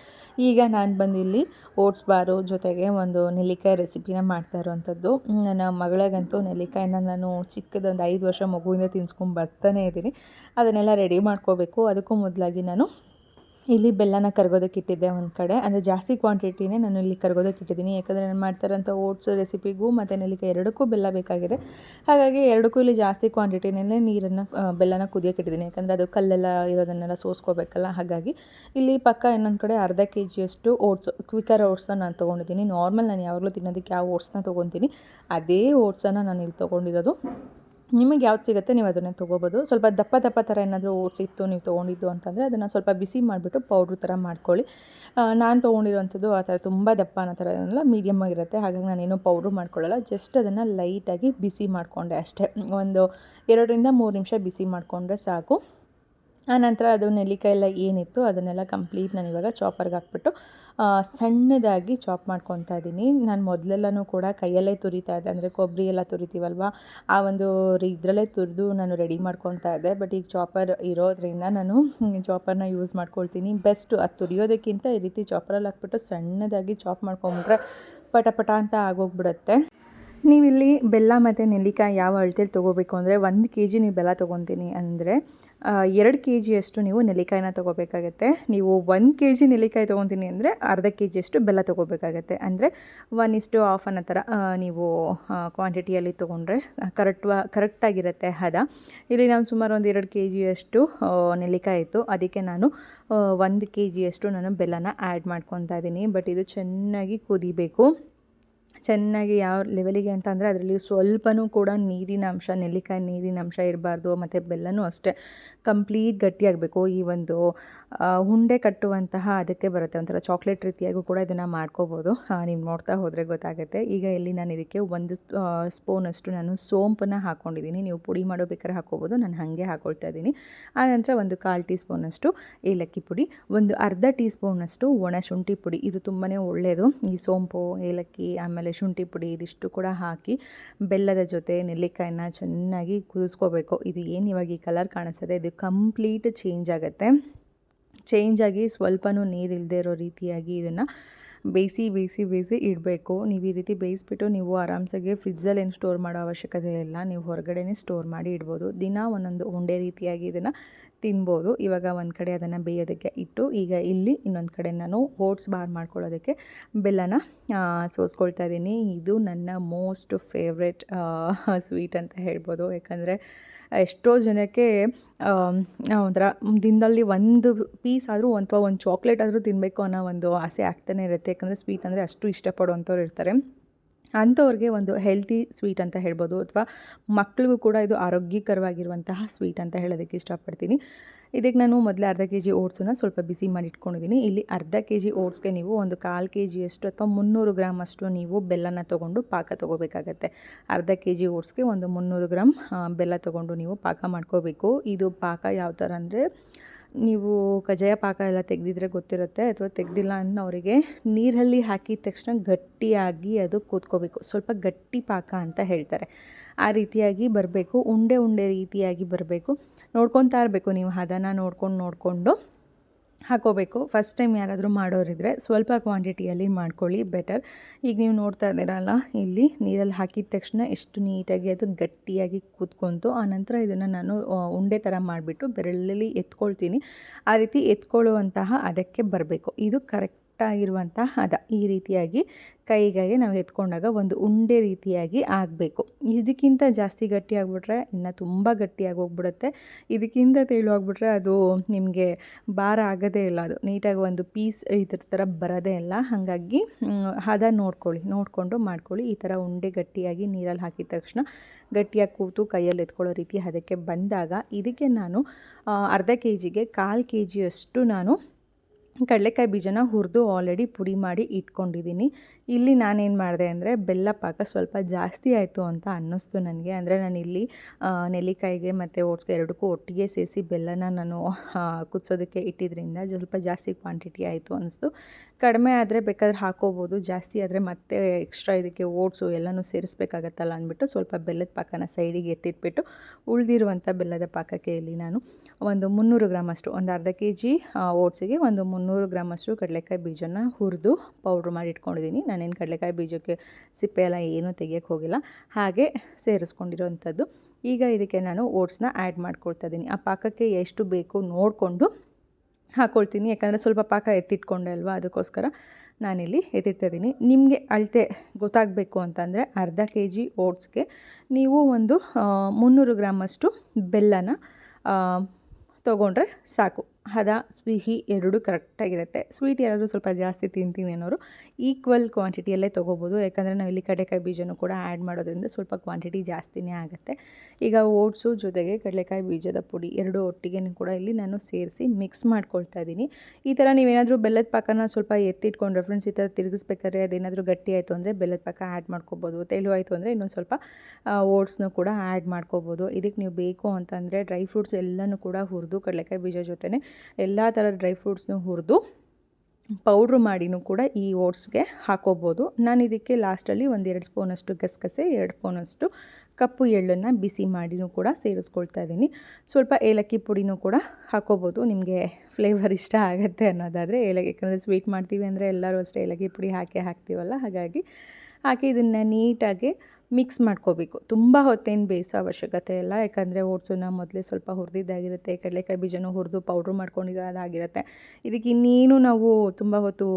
ಈಗ ನಾನು ಬಂದು ಇಲ್ಲಿ ಓಟ್ಸ್ ಬಾರು ಜೊತೆಗೆ ಒಂದು ನೆಲ್ಲಿಕಾಯಿ ರೆಸಿಪಿನ ಮಾಡ್ತಾ ಇರೋವಂಥದ್ದು ನನ್ನ ಮಗಳಿಗಂತೂ ನೆಲ್ಲಿಕಾಯಿನ ನಾನು ಚಿಕ್ಕದೊಂದು ಐದು ವರ್ಷ ಮಗುವಿಂದ ತಿನ್ಸ್ಕೊಂಡು ಬರ್ತಾನೆ ಇದ್ದೀನಿ. ಅದನ್ನೆಲ್ಲ ರೆಡಿ ಮಾಡ್ಕೋಬೇಕು. ಅದಕ್ಕೂ ಮೊದಲಾಗಿ ನಾನು ಇಲ್ಲಿ ಬೆಲ್ಲನ ಕರ್ಗೋದಕ್ಕೆ ಇಟ್ಟಿದ್ದೆ ಒಂದು ಕಡೆ. ಅಂದರೆ ಜಾಸ್ತಿ ಕ್ವಾಂಟಿಟಿನೇ ನಾನು ಇಲ್ಲಿ ಕರ್ಗೋದಕ್ಕೆ ಇಟ್ಟಿದ್ದೀನಿ. ಯಾಕಂದರೆ ನಾನು ಮಾಡ್ತಾರಂಥ ಓಟ್ಸ್ ರೆಸಿಪಿಗೂ ಮತ್ತು ನೆಲ್ಲಿಕಾಯಿ ಎರಡಕ್ಕೂ ಬೆಲ್ಲ ಬೇಕಾಗಿದೆ. ಹಾಗಾಗಿ ಎರಡಕ್ಕೂ ಇಲ್ಲಿ ಜಾಸ್ತಿ ಕ್ವಾಂಟಿಟಿನಲ್ಲೇ ನೀರನ್ನು ಬೆಲ್ಲನ ಕುದಿಯೋಕೆ ಇಟ್ಟಿದ್ದೀನಿ. ಯಾಕಂದರೆ ಅದು ಕಲ್ಲೆಲ್ಲ ಇರೋದನ್ನೆಲ್ಲ ಸೋಸ್ಕೋಬೇಕಲ್ಲ, ಹಾಗಾಗಿ ಇಲ್ಲಿ ಪಕ್ಕ ಇನ್ನೊಂದು ಕಡೆ ಅರ್ಧ ಕೆ ಜಿಯಷ್ಟು ಓಟ್ಸ್ ಕ್ವಿಕರ್ ಓಟ್ಸನ್ನು ನಾನು ತೊಗೊಂಡಿದ್ದೀನಿ. ನಾರ್ಮಲ್ ನಾನು ಯಾವಾಗಲೂ ತಿನ್ನೋದಕ್ಕೆ ಯಾವ ಓಟ್ಸ್ನ ತೊಗೊತೀನಿ, ಅದೇ ಓಟ್ಸನ್ನು ನಾನು ಇಲ್ಲಿ ತೊಗೊಂಡಿರೋದು. ನಿಮಗೆ ಯಾವ್ದು ಸಿಗುತ್ತೆ ನೀವು ಅದನ್ನೇ ತೊಗೋಬೋದು. ಸ್ವಲ್ಪ ದಪ್ಪ ದಪ್ಪ ಥರ ಏನಾದರೂ ಓಟ್ಸ್ ಇತ್ತು, ನೀವು ತೊಗೊಂಡಿದ್ದು ಅಂತಂದರೆ ಅದನ್ನು ಸ್ವಲ್ಪ ಬಿಸಿ ಮಾಡಿಬಿಟ್ಟು ಪೌಡ್ರ್ ಥರ ಮಾಡ್ಕೊಳ್ಳಿ. ನಾನು ತೊಗೊಂಡಿರೋವಂಥದ್ದು ಆ ಥರ ತುಂಬ ದಪ್ಪ ಅನ್ನೋ ಥರ ಏನಿಲ್ಲ ಮೀಡಿಯಮ್ ಆಗಿರುತ್ತೆ. ಹಾಗಾಗಿ ನಾನೇನು ಪೌಡ್ರ್ ಮಾಡ್ಕೊಳ್ಳಲ್ಲ. ಜಸ್ಟ್ ಅದನ್ನು ಲೈಟಾಗಿ ಬಿಸಿ ಮಾಡಿಕೊಂಡೆ ಅಷ್ಟೇ. ಒಂದು ಎರಡರಿಂದ ಮೂರು ನಿಮಿಷ ಬಿಸಿ ಮಾಡಿಕೊಂಡ್ರೆ ಸಾಕು. ಆನಂತರ ಅದು ನೆಲ್ಲಿಕಾಯಿ ಎಲ್ಲ ಏನಿತ್ತು ಅದನ್ನೆಲ್ಲ ಕಂಪ್ಲೀಟ್ ನಾನು ಇವಾಗ ಚಾಪರ್ಗೆ ಹಾಕ್ಬಿಟ್ಟು ಸಣ್ಣದಾಗಿ ಚಾಪ್ ಮಾಡ್ಕೊತಾ ಇದ್ದೀನಿ. ನಾನು ಮೊದಲೆಲ್ಲನೂ ಕೂಡ ಕೈಯಲ್ಲೇ ತುರಿತಾ ಇದ್ದೆ. ಅಂದರೆ ಕೊಬ್ಬರಿ ಎಲ್ಲ ತುರಿತೀವಲ್ವ? ಆ ಒಂದು ಇದರಲ್ಲೇ ತುರಿದು ನಾನು ರೆಡಿ ಮಾಡ್ಕೊತಾ ಇದ್ದೆ. ಬಟ್ ಈಗ ಚಾಪರ್ ಇರೋದ್ರಿಂದ ನಾನು ಚಾಪರ್ನ ಯೂಸ್ ಮಾಡ್ಕೊಳ್ತೀನಿ. ಬೆಸ್ಟು ಅದು ತುರಿಯೋದಕ್ಕಿಂತ ಈ ರೀತಿ ಚಾಪರಲ್ಲಿ ಹಾಕ್ಬಿಟ್ಟು ಸಣ್ಣದಾಗಿ ಚಾಪ್ ಮಾಡ್ಕೊಂಬಿಟ್ರೆ ಪಟ ಪಟ ಅಂತ ಆಗೋಗ್ಬಿಡುತ್ತೆ. ನೀವಿಲ್ಲಿ ಬೆಲ್ಲ ಮತ್ತು ನೆಲ್ಲಿಕಾಯಿ ಯಾವ ಅಳತೆಲಿ ತೊಗೋಬೇಕು ಅಂದರೆ ಒಂದು ಕೆ ಜಿ ನೀವು ಬೆಲ್ಲ ತೊಗೊತೀನಿ ಅಂದರೆ ಎರಡು ಕೆ ಜಿಯಷ್ಟು ನೀವು ನೆಲ್ಲಿಕಾಯಿನ ತೊಗೋಬೇಕಾಗತ್ತೆ. ನೀವು ಒಂದು ಕೆ ಜಿ ನೆಲ್ಲಿಕಾಯಿ ತೊಗೊತೀನಿ ಅಂದರೆ ಅರ್ಧ ಕೆ ಜಿಯಷ್ಟು ಬೆಲ್ಲ ತೊಗೋಬೇಕಾಗತ್ತೆ. ಅಂದರೆ ಒನ್ ಇಷ್ಟು ಆಫ್ ಅನ್ನೋ ಥರ ನೀವು ಕ್ವಾಂಟಿಟಿಯಲ್ಲಿ ತೊಗೊಂಡ್ರೆ ಕರೆಕ್ಟ್ ಕರೆಕ್ಟಾಗಿರುತ್ತೆ ಹದ. ಇಲ್ಲಿ ನಾನು ಸುಮಾರು ಒಂದು ಎರಡು ಕೆ ಜಿಯಷ್ಟು ನೆಲ್ಲಿಕಾಯಿ ಇತ್ತು. ಅದಕ್ಕೆ ನಾನು ಒಂದು ಕೆ ಜಿಯಷ್ಟು ನಾನು ಬೆಲ್ಲನ ಆ್ಯಡ್ ಮಾಡ್ಕೊತಾ ಇದ್ದೀನಿ ಬಟ್ ಇದು ಚೆನ್ನಾಗಿ ಕುದಿಬೇಕು. ಚೆನ್ನಾಗಿ ಯಾವ ಲೆವೆಲಿಗೆ ಅಂತ ಅಂದರೆ ಅದರಲ್ಲಿ ಸ್ವಲ್ಪನೂ ಕೂಡ ನೀರಿನ ಅಂಶ, ನೆಲ್ಲಿಕಾಯಿ ನೀರಿನ ಅಂಶ ಇರಬಾರ್ದು, ಮತ್ತು ಬೆಲ್ಲನೂ ಅಷ್ಟೇ. ಕಂಪ್ಲೀಟ್ ಗಟ್ಟಿಯಾಗಬೇಕು. ಈ ಒಂದು ಉಂಡೆ ಕಟ್ಟುವಂತಹ ಅದಕ್ಕೆ ಬರುತ್ತೆ. ಒಂಥರ ಚಾಕ್ಲೇಟ್ ರೀತಿಯಾಗೂ ಕೂಡ ಇದನ್ನು ಮಾಡ್ಕೋಬೋದು. ನೀವು ನೋಡ್ತಾ ಹೋದರೆ ಗೊತ್ತಾಗುತ್ತೆ. ಈಗ ಇಲ್ಲಿ ನಾನು ಇದಕ್ಕೆ ಒಂದು ಸ್ಪೂನಷ್ಟು ನಾನು ಸೋಂಪನ್ನು ಹಾಕ್ಕೊಂಡಿದ್ದೀನಿ ನೀವು ಪುಡಿ ಮಾಡೋ ಬೇಕಾದ್ರೆ ಹಾಕ್ಕೋಬೋದು. ನಾನು ಹಾಗೆ ಹಾಕ್ಕೊಳ್ತಾ ಇದ್ದೀನಿ. ಆನಂತರ ಒಂದು ಕಾಲು ಟೀ ಸ್ಪೂನಷ್ಟು ಏಲಕ್ಕಿ ಪುಡಿ, ಒಂದು ಅರ್ಧ ಟೀ ಸ್ಪೂನಷ್ಟು ಒಣ ಶುಂಠಿ ಪುಡಿ. ಇದು ತುಂಬಾ ಒಳ್ಳೆಯದು ಈ ಸೋಂಪು, ಏಲಕ್ಕಿ, ಆಮೇಲೆ ಶುಂಠಿ ಪುಡಿ ಇದಿಷ್ಟು ಕೂಡ ಹಾಕಿ ಬೆಲ್ಲದ ಜೊತೆ ನೆಲ್ಲಿಕಾಯಿನ ಚೆನ್ನಾಗಿ ಕುದಿಸ್ಕೋಬೇಕು. ಇದು ಏನು ಇವಾಗ ಈ ಕಲರ್ ಕಾಣಿಸ್ತದೆ, ಇದು ಕಂಪ್ಲೀಟ್ ಚೇಂಜ್ ಆಗುತ್ತೆ. ಚೇಂಜ್ ಆಗಿ ಸ್ವಲ್ಪನೂ ನೀರು ಇಲ್ಲದೆ ಇರೋ ರೀತಿಯಾಗಿ ಇದನ್ನು ಬೇಯಿಸಿ ಬೇಯಿಸಿ ಬೇಯಿಸಿ ಇಡಬೇಕು. ನೀವು ಈ ರೀತಿ ಬೇಯಿಸ್ಬಿಟ್ಟು ನೀವು ಆರಾಮ್ಸಾಗಿ ಫ್ರಿಜ್ಜಲ್ಲಿ ಏನು ಸ್ಟೋರ್ ಮಾಡೋ ಅವಶ್ಯಕತೆ ಇಲ್ಲ. ನೀವು ಹೊರಗಡೆನೇ ಸ್ಟೋರ್ ಮಾಡಿ ಇಡ್ಬೋದು. ದಿನ ಒಂದೊಂದು ಉಂಡೆ ರೀತಿಯಾಗಿ ಇದನ್ನು ತಿನ್ಬೋದು. ಇವಾಗ ಒಂದು ಕಡೆ ಅದನ್ನು ಬೇಯೋದಕ್ಕೆ ಇಟ್ಟು, ಈಗ ಇಲ್ಲಿ ಇನ್ನೊಂದು ಕಡೆ ನಾನು ಓಟ್ಸ್ ಬಾರ್ ಮಾಡ್ಕೊಳ್ಳೋದಕ್ಕೆ ಬೆಲ್ಲನ ಸೋಸ್ಕೊಳ್ತಾ ಇದ್ದೀನಿ ಇದು ನನ್ನ ಮೋಸ್ಟ್ ಫೇವ್ರೆಟ್ ಸ್ವೀಟ್ ಅಂತ ಹೇಳ್ಬೋದು. ಯಾಕಂದರೆ ಎಷ್ಟೋ ಜನಕ್ಕೆ ಒಂಥರ ದಿನದಲ್ಲಿ ಒಂದು ಪೀಸ್ ಆದರೂ ಅಥವಾ ಒಂದು ಚಾಕ್ಲೇಟ್ ಆದರೂ ತಿನ್ನಬೇಕು ಅನ್ನೋ ಒಂದು ಆಸೆ ಆಗ್ತಾನೆ ಇರುತ್ತೆ. ಯಾಕಂದರೆ ಸ್ವೀಟ್ ಅಂದರೆ ಅಷ್ಟು ಇಷ್ಟಪಡುವಂಥವ್ರು ಇರ್ತಾರೆ. ಅಂಥವ್ರಿಗೆ ಒಂದು ಹೆಲ್ತಿ ಸ್ವೀಟ್ ಅಂತ ಹೇಳ್ಬೋದು ಅಥವಾ ಮಕ್ಕಳಿಗೂ ಕೂಡ ಇದು ಆರೋಗ್ಯಕರವಾಗಿರುವಂತಹ ಸ್ವೀಟ್ ಅಂತ ಹೇಳೋದಕ್ಕೆ ಇಷ್ಟಪಡ್ತೀನಿ. ಇದಕ್ಕೆ ನಾನು ಮೊದಲು ಅರ್ಧ ಕೆ ಜಿ ಓಟ್ಸನ್ನು ಸ್ವಲ್ಪ ಬಿಸಿ ಮಾಡಿ ಇಟ್ಕೊಂಡಿದ್ದೀನಿ. ಇಲ್ಲಿ ಅರ್ಧ ಕೆ ಜಿ ಓಟ್ಸ್ಗೆ ನೀವು ಒಂದು ಕಾಲು ಕೆ ಜಿಯಷ್ಟು ಅಥವಾ ಮುನ್ನೂರು ಗ್ರಾಮ್ ಅಷ್ಟು ನೀವು ಬೆಲ್ಲನ ತೊಗೊಂಡು ಪಾಕ ತೊಗೋಬೇಕಾಗತ್ತೆ. ಅರ್ಧ ಕೆ ಜಿ ಓಟ್ಸ್ಗೆ ಒಂದು ಮುನ್ನೂರು ಗ್ರಾಮ್ ಬೆಲ್ಲ ತೊಗೊಂಡು ನೀವು ಪಾಕ ಮಾಡ್ಕೋಬೇಕು. ಇದು ಪಾಕ ಯಾವ ಥರ ಅಂದರೆ ನೀವು ಕಜ್ಜಾಯ ಪಾಕ ಎಲ್ಲ ತೆಗೆದಿದ್ರೆ ಗೊತ್ತಿರುತ್ತೆ ಅಥವಾ ತೆಗೆದಿಲ್ಲ ಅಂತ ಅವರಿಗೆ ನೀರಲ್ಲಿ ಹಾಕಿದ ತಕ್ಷಣ ಗಟ್ಟಿಯಾಗಿ ಅದು ಕೂತ್ಕೋಬೇಕು. ಸ್ವಲ್ಪ ಗಟ್ಟಿ ಪಾಕ ಅಂತ ಹೇಳ್ತಾರೆ. ಆ ರೀತಿಯಾಗಿ ಬರಬೇಕು. ಉಂಡೆ ಉಂಡೆ ರೀತಿಯಾಗಿ ಬರಬೇಕು. ನೋಡ್ಕೊತಾ ಇರಬೇಕು ನೀವು. ಹದನ ನೋಡ್ಕೊಂಡು, ನೋಡಿಕೊಂಡು ಹಾಕೋಬೇಕು. ಫಸ್ಟ್ ಟೈಮ್ ಯಾರಾದರೂ ಮಾಡೋರಿದ್ರೆ ಸ್ವಲ್ಪ ಕ್ವಾಂಟಿಟಿಯಲ್ಲಿ ಮಾಡ್ಕೊಳ್ಳಿ ಬೆಟರ್ ಈಗ ನೀವು ನೋಡ್ತಾ ಇದ್ದೀರಲ್ಲ, ಇಲ್ಲಿ ನೀರಲ್ಲಿ ಹಾಕಿದ ತಕ್ಷಣ ಎಷ್ಟು ನೀಟಾಗಿ ಅದು ಗಟ್ಟಿಯಾಗಿ ಕೂತ್ಕೊಂತು. ಆನಂತರ ಇದನ್ನು ನಾನು ಉಂಡೆ ಥರ ಮಾಡಿಬಿಟ್ಟು ಬೆರಳಲ್ಲಿ ಎತ್ಕೊಳ್ತೀನಿ. ಆ ರೀತಿ ಎತ್ಕೊಳ್ಳುವಂತಹ ಅದಕ್ಕೆ ಬರಬೇಕು. ಇದು ಕರೆಕ್ಟಾಗಿರುವಂಥ ಹದ ಈ ರೀತಿಯಾಗಿ ಕೈಗಾಗಿ ನಾವು ಎತ್ಕೊಂಡಾಗ ಒಂದು ಉಂಡೆ ರೀತಿಯಾಗಿ ಆಗಬೇಕು. ಇದಕ್ಕಿಂತ ಜಾಸ್ತಿ ಗಟ್ಟಿ ಆಗಿಬಿಟ್ರೆ ಇನ್ನು ತುಂಬ ಗಟ್ಟಿಯಾಗಿ ಹೋಗ್ಬಿಡುತ್ತೆ. ಇದಕ್ಕಿಂತ ತೆಳು ಆಗಿಬಿಟ್ರೆ ಅದು ನಿಮಗೆ ಭಾರ ಆಗೋದೇ ಇಲ್ಲ. ಅದು ನೀಟಾಗಿ ಒಂದು ಪೀಸ್ ಇದ್ರ ಥರ ಬರೋದೇ ಇಲ್ಲ. ಹಾಗಾಗಿ ಹದ ನೋಡ್ಕೊಳ್ಳಿ. ನೋಡಿಕೊಂಡು ಮಾಡ್ಕೊಳ್ಳಿ. ಈ ಥರ ಉಂಡೆ ಗಟ್ಟಿಯಾಗಿ ನೀರಲ್ಲಿ ಹಾಕಿದ ತಕ್ಷಣ ಗಟ್ಟಿಯಾಗಿ ಕೂತು ಕೈಯಲ್ಲಿ ಎತ್ಕೊಳ್ಳೋ ರೀತಿ ಅದಕ್ಕೆ ಬಂದಾಗ ಇದಕ್ಕೆ ನಾನು ಅರ್ಧ ಕೆ ಜಿಗೆ ಕಾಲು ಕೆ ಜಿಯಷ್ಟು ನಾನು ಕಡಲೆಕಾಯಿ ಬೀಜನ ಹುರಿದು ಆಲ್ರೆಡಿ ಪುಡಿ ಮಾಡಿ ಇಟ್ಕೊಂಡಿದ್ದೀನಿ. ಇಲ್ಲಿ ನಾನೇನು ಮಾಡಿದೆ ಅಂದರೆ ಬೆಲ್ಲ ಪಾಕ ಸ್ವಲ್ಪ ಜಾಸ್ತಿ ಆಯಿತು ಅಂತ ಅನ್ನಿಸ್ತು ನನಗೆ. ಅಂದರೆ ನಾನು ಇಲ್ಲಿ ನೆಲ್ಲಿಕಾಯಿಗೆ ಮತ್ತು ಓಟ್ಸ್ ಎರಡಕ್ಕೂ ಒಟ್ಟಿಗೆ ಸೇರಿಸಿ ಬೆಲ್ಲನ ನಾನು ಕುದಿಸೋದಕ್ಕೆ ಇಟ್ಟಿದ್ರಿಂದ ಸ್ವಲ್ಪ ಜಾಸ್ತಿ ಕ್ವಾಂಟಿಟಿ ಆಯಿತು ಅನ್ನಿಸ್ತು. ಕಡಿಮೆ ಆದರೆ ಬೇಕಾದ್ರೆ ಹಾಕೋಬೋದು, ಜಾಸ್ತಿ ಆದರೆ ಮತ್ತೆ ಎಕ್ಸ್ಟ್ರಾ ಇದಕ್ಕೆ ಓಟ್ಸು ಎಲ್ಲನೂ ಸೇರಿಸ್ಬೇಕಾಗತ್ತಲ್ಲ ಅಂದ್ಬಿಟ್ಟು ಸ್ವಲ್ಪ ಬೆಲ್ಲದ ಪಾಕನ ಸೈಡಿಗೆ ಎತ್ತಿಟ್ಬಿಟ್ಟು ಉಳಿದಿರುವಂಥ ಬೆಲ್ಲದ ಪಾಕಕ್ಕೆ ಇಲ್ಲಿ ನಾನು ಒಂದು ಮುನ್ನೂರು ಗ್ರಾಮ್ ಅಷ್ಟು, ಒಂದು ಅರ್ಧ ಕೆ ಜಿ ಓಟ್ಸಿಗೆ ಒಂದು ಮುನ್ನೂರು ಗ್ರಾಮ್ ಅಷ್ಟು ಕಡಲೆಕಾಯಿ ಬೀಜನ ಹುರಿದು ಪೌಡ್ರ್ ಮಾಡಿ ಇಟ್ಕೊಂಡಿದ್ದೀನಿ. ನಾನೇನು ಕಡಲೆಕಾಯಿ ಬೀಜಕ್ಕೆ ಸಿಪ್ಪೆ ಎಲ್ಲ ಏನೂ ತೆಗಿಯೋಕ್ಕೆ ಹೋಗಿಲ್ಲ. ಹಾಗೆ ಸೇರಿಸ್ಕೊಂಡಿರೋವಂಥದ್ದು ಈಗ ಇದಕ್ಕೆ ನಾನು ಓಟ್ಸ್ನ ಆ್ಯಡ್ ಮಾಡ್ಕೊಳ್ತಾ ಇದ್ದೀನಿ. ಆ ಪಾಕಕ್ಕೆ ಎಷ್ಟು ಬೇಕು ನೋಡಿಕೊಂಡು ಹಾಕ್ಕೊಳ್ತೀನಿ ಯಾಕಂದರೆ ಸ್ವಲ್ಪ ಪಾಕ ಎತ್ತಿಟ್ಕೊಂಡೆ ಅಲ್ವಾ? ಅದಕ್ಕೋಸ್ಕರ ನಾನಿಲ್ಲಿ ಎತ್ತಿಡ್ತಾ ಇದ್ದೀನಿ. ನಿಮಗೆ ಅಳತೆ ಗೊತ್ತಾಗಬೇಕು ಅಂತಂದರೆ ಅರ್ಧ ಕೆ ಜಿ ಓಟ್ಸ್ಗೆ ನೀವು ಒಂದು ಮುನ್ನೂರು ಗ್ರಾಮಷ್ಟು ಬೆಲ್ಲನ ತೊಗೊಂಡ್ರೆ ಸಾಕು. ಹದ ಸಿಹಿ ಎರಡು ಕರೆಕ್ಟಾಗಿರುತ್ತೆ ಸ್ವೀಟ್ ಯಾರಾದರೂ ಸ್ವಲ್ಪ ಜಾಸ್ತಿ ತಿಂತೀನಿ ಅನ್ನೋರು ಈಕ್ವಲ್ ಕ್ವಾಂಟಿಟಿಯಲ್ಲೇ ತೊಗೋಬೋದು. ಯಾಕಂದರೆ ನಾವು ಇಲ್ಲಿ ಕಡಲೆಕಾಯಿ ಬೀಜನೂ ಕೂಡ ಆ್ಯಡ್ ಮಾಡೋದ್ರಿಂದ ಸ್ವಲ್ಪ ಕ್ವಾಂಟಿಟಿ ಜಾಸ್ತಿನೇ ಆಗುತ್ತೆ. ಈಗ ಓಟ್ಸು ಜೊತೆಗೆ ಕಡಲೆಕಾಯಿ ಬೀಜದ ಪುಡಿ ಎರಡು ಒಟ್ಟಿಗೆ ಕೂಡ ಇಲ್ಲಿ ನಾನು ಸೇರಿಸಿ ಮಿಕ್ಸ್ ಮಾಡ್ಕೊಳ್ತಾ ಇದ್ದೀನಿ. ಈ ಥರ ನೀವೇನಾದರೂ ಬೆಲ್ಲದ ಪಾಕನ ಸ್ವಲ್ಪ ಎತ್ತಿಟ್ಕೊಂಡ್ರೆ ಫ್ರೆಂಡ್ಸ್ ಈ ಥರ ತಿರುಗಿಸ್ಬೇಕಾದ್ರೆ ಅದೇನಾದರೂ ಗಟ್ಟಿ ಆಯಿತು ಅಂದರೆ ಬೆಲ್ಲದ ಪಾಕ ಆ್ಯಡ್ ಮಾಡ್ಕೋಬೋದು. ತೆಳು ಆಯಿತು ಅಂದರೆ ಇನ್ನೊಂದು ಸ್ವಲ್ಪ ಓಟ್ಸ್ನು ಕೂಡ ಆ್ಯಡ್ ಮಾಡ್ಕೋಬೋದು. ಇದಕ್ಕೆ ನೀವು ಬೇಕು ಅಂತಂದರೆ ಡ್ರೈ ಫ್ರೂಟ್ಸ್ ಎಲ್ಲನೂ ಕೂಡ ಹುರಿದು ಕಡಲೆಕಾಯಿ ಬೀಜ ಜೊತೆನೇ ಎಲ್ಲ ಥರ ಡ್ರೈ ಫ್ರೂಟ್ಸ್ನೂ ಹುರಿದು ಪೌಡ್ರು ಮಾಡಿನೂ ಕೂಡ ಈ ಓಟ್ಸ್ಗೆ ಹಾಕೋಬೋದು. ನಾನು ಇದಕ್ಕೆ ಲಾಸ್ಟಲ್ಲಿ ಒಂದು ಎರಡು ಸ್ಪೂನಷ್ಟು ಗಸಗಸೆ, ಎರಡು ಸ್ಪೂನಷ್ಟು ಕಪ್ಪು ಎಳ್ಳನ್ನು ಬಿಸಿ ಮಾಡಿನೂ ಕೂಡ ಸೇರಿಸ್ಕೊಳ್ತಾ ಇದ್ದೀನಿ. ಸ್ವಲ್ಪ ಏಲಕ್ಕಿ ಪುಡಿನೂ ಕೂಡ ಹಾಕೋಬೋದು. ನಿಮಗೆ ಫ್ಲೇವರ್ ಇಷ್ಟ ಆಗುತ್ತೆ ಅನ್ನೋದಾದರೆ ಏಲಕ್ಕಿ, ಯಾಕಂದರೆ ಸ್ವೀಟ್ ಮಾಡ್ತೀವಿ ಅಂದರೆ ಎಲ್ಲರೂ ಅಷ್ಟೇ ಏಲಕ್ಕಿ ಪುಡಿ ಹಾಕೇ ಹಾಕ್ತೀವಲ್ಲ, ಹಾಗಾಗಿ ಹಾಕಿ ಇದನ್ನು ನೀಟಾಗಿ ಮಿಕ್ಸ್ ಮಾಡ್ಕೋಬೇಕು. ತುಂಬ ಹೊತ್ತೇನು ಬೇಯಿಸೋ ಅವಶ್ಯಕತೆ ಇಲ್ಲ. ಯಾಕಂದರೆ ಓಟ್ಸನ್ನ ಮೊದಲೇ ಸ್ವಲ್ಪ ಹುರಿದಿದ್ದಾಗಿರುತ್ತೆ. ಕಡಲೆಕಾಯಿ ಬೀಜನೂ ಹುರಿದು ಪೌಡ್ರ್ ಮಾಡ್ಕೊಂಡಿರೋ ಅದಾಗಿರುತ್ತೆ. ಇದಕ್ಕೆ ಇನ್ನೇನು ನಾವು ತುಂಬ ಹೊತ್ತು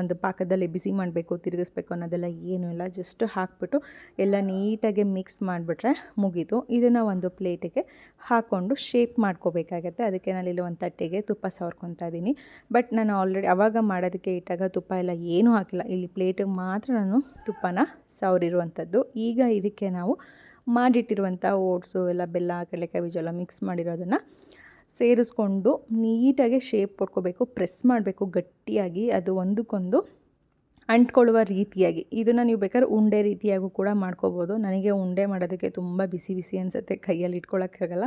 ಒಂದು ಪಾಕದಲ್ಲಿ ಬಿಸಿ ಮಾಡಬೇಕು, ತಿರುಗಿಸ್ಬೇಕು ಅನ್ನೋದೆಲ್ಲ ಏನು ಇಲ್ಲ. ಜಸ್ಟ್ ಹಾಕ್ಬಿಟ್ಟು ಎಲ್ಲ ನೀಟಾಗಿ ಮಿಕ್ಸ್ ಮಾಡಿಬಿಟ್ರೆ ಮುಗೀತು. ಇದನ್ನು ಒಂದು ಪ್ಲೇಟಿಗೆ ಹಾಕ್ಕೊಂಡು ಶೇಪ್ ಮಾಡ್ಕೋಬೇಕಾಗತ್ತೆ. ಅದಕ್ಕೆ ನಾನು ಇಲ್ಲಿ ಒಂದು ತಟ್ಟೆಗೆ ತುಪ್ಪ ಸವರ್ಕೊತಾ ಇದ್ದೀನಿ. ಬಟ್ ನಾನು ಆಲ್ರೆಡಿ ಅವಾಗ ಮಾಡೋದಕ್ಕೆ ಇಟ್ಟಾಗ ತುಪ್ಪ ಎಲ್ಲ ಏನೂ ಹಾಕಿಲ್ಲ. ಇಲ್ಲಿ ಪ್ಲೇಟಿಗೆ ಮಾತ್ರ ನಾನು ತುಪ್ಪನ ಸವರಿರುವಂಥದ್ದು. ಈಗ ಇದಕ್ಕೆ ನಾವು ಮಾಡಿಟ್ಟಿರುವಂಥ ಓಟ್ಸು ಎಲ್ಲ ಬೆಲ್ಲ, ಕಡಲೆಕಾಯಿ ಬೀಜ ಎಲ್ಲ ಮಿಕ್ಸ್ ಮಾಡಿರೋದನ್ನು ಸೇರಿಸ್ಕೊಂಡು ನೀಟಾಗಿ ಶೇಪ್ ಕೊಟ್ಕೋಬೇಕು ಪ್ರೆಸ್ ಮಾಡಬೇಕು ಗಟ್ಟಿಯಾಗಿ, ಅದು ಒಂದಕ್ಕೊಂದು ಅಂಟ್ಕೊಳ್ಳುವ ರೀತಿಯಾಗಿ. ಇದನ್ನು ನೀವು ಬೇಕಾದ್ರೆ ಉಂಡೆ ರೀತಿಯಾಗೂ ಕೂಡ ಮಾಡ್ಕೋಬೋದು. ನನಗೆ ಉಂಡೆ ಮಾಡೋದಕ್ಕೆ ತುಂಬ ಬಿಸಿ ಬಿಸಿ ಅನಿಸುತ್ತೆ, ಕೈಯಲ್ಲಿ ಇಟ್ಕೊಳ್ಳೋಕ್ಕಾಗಲ್ಲ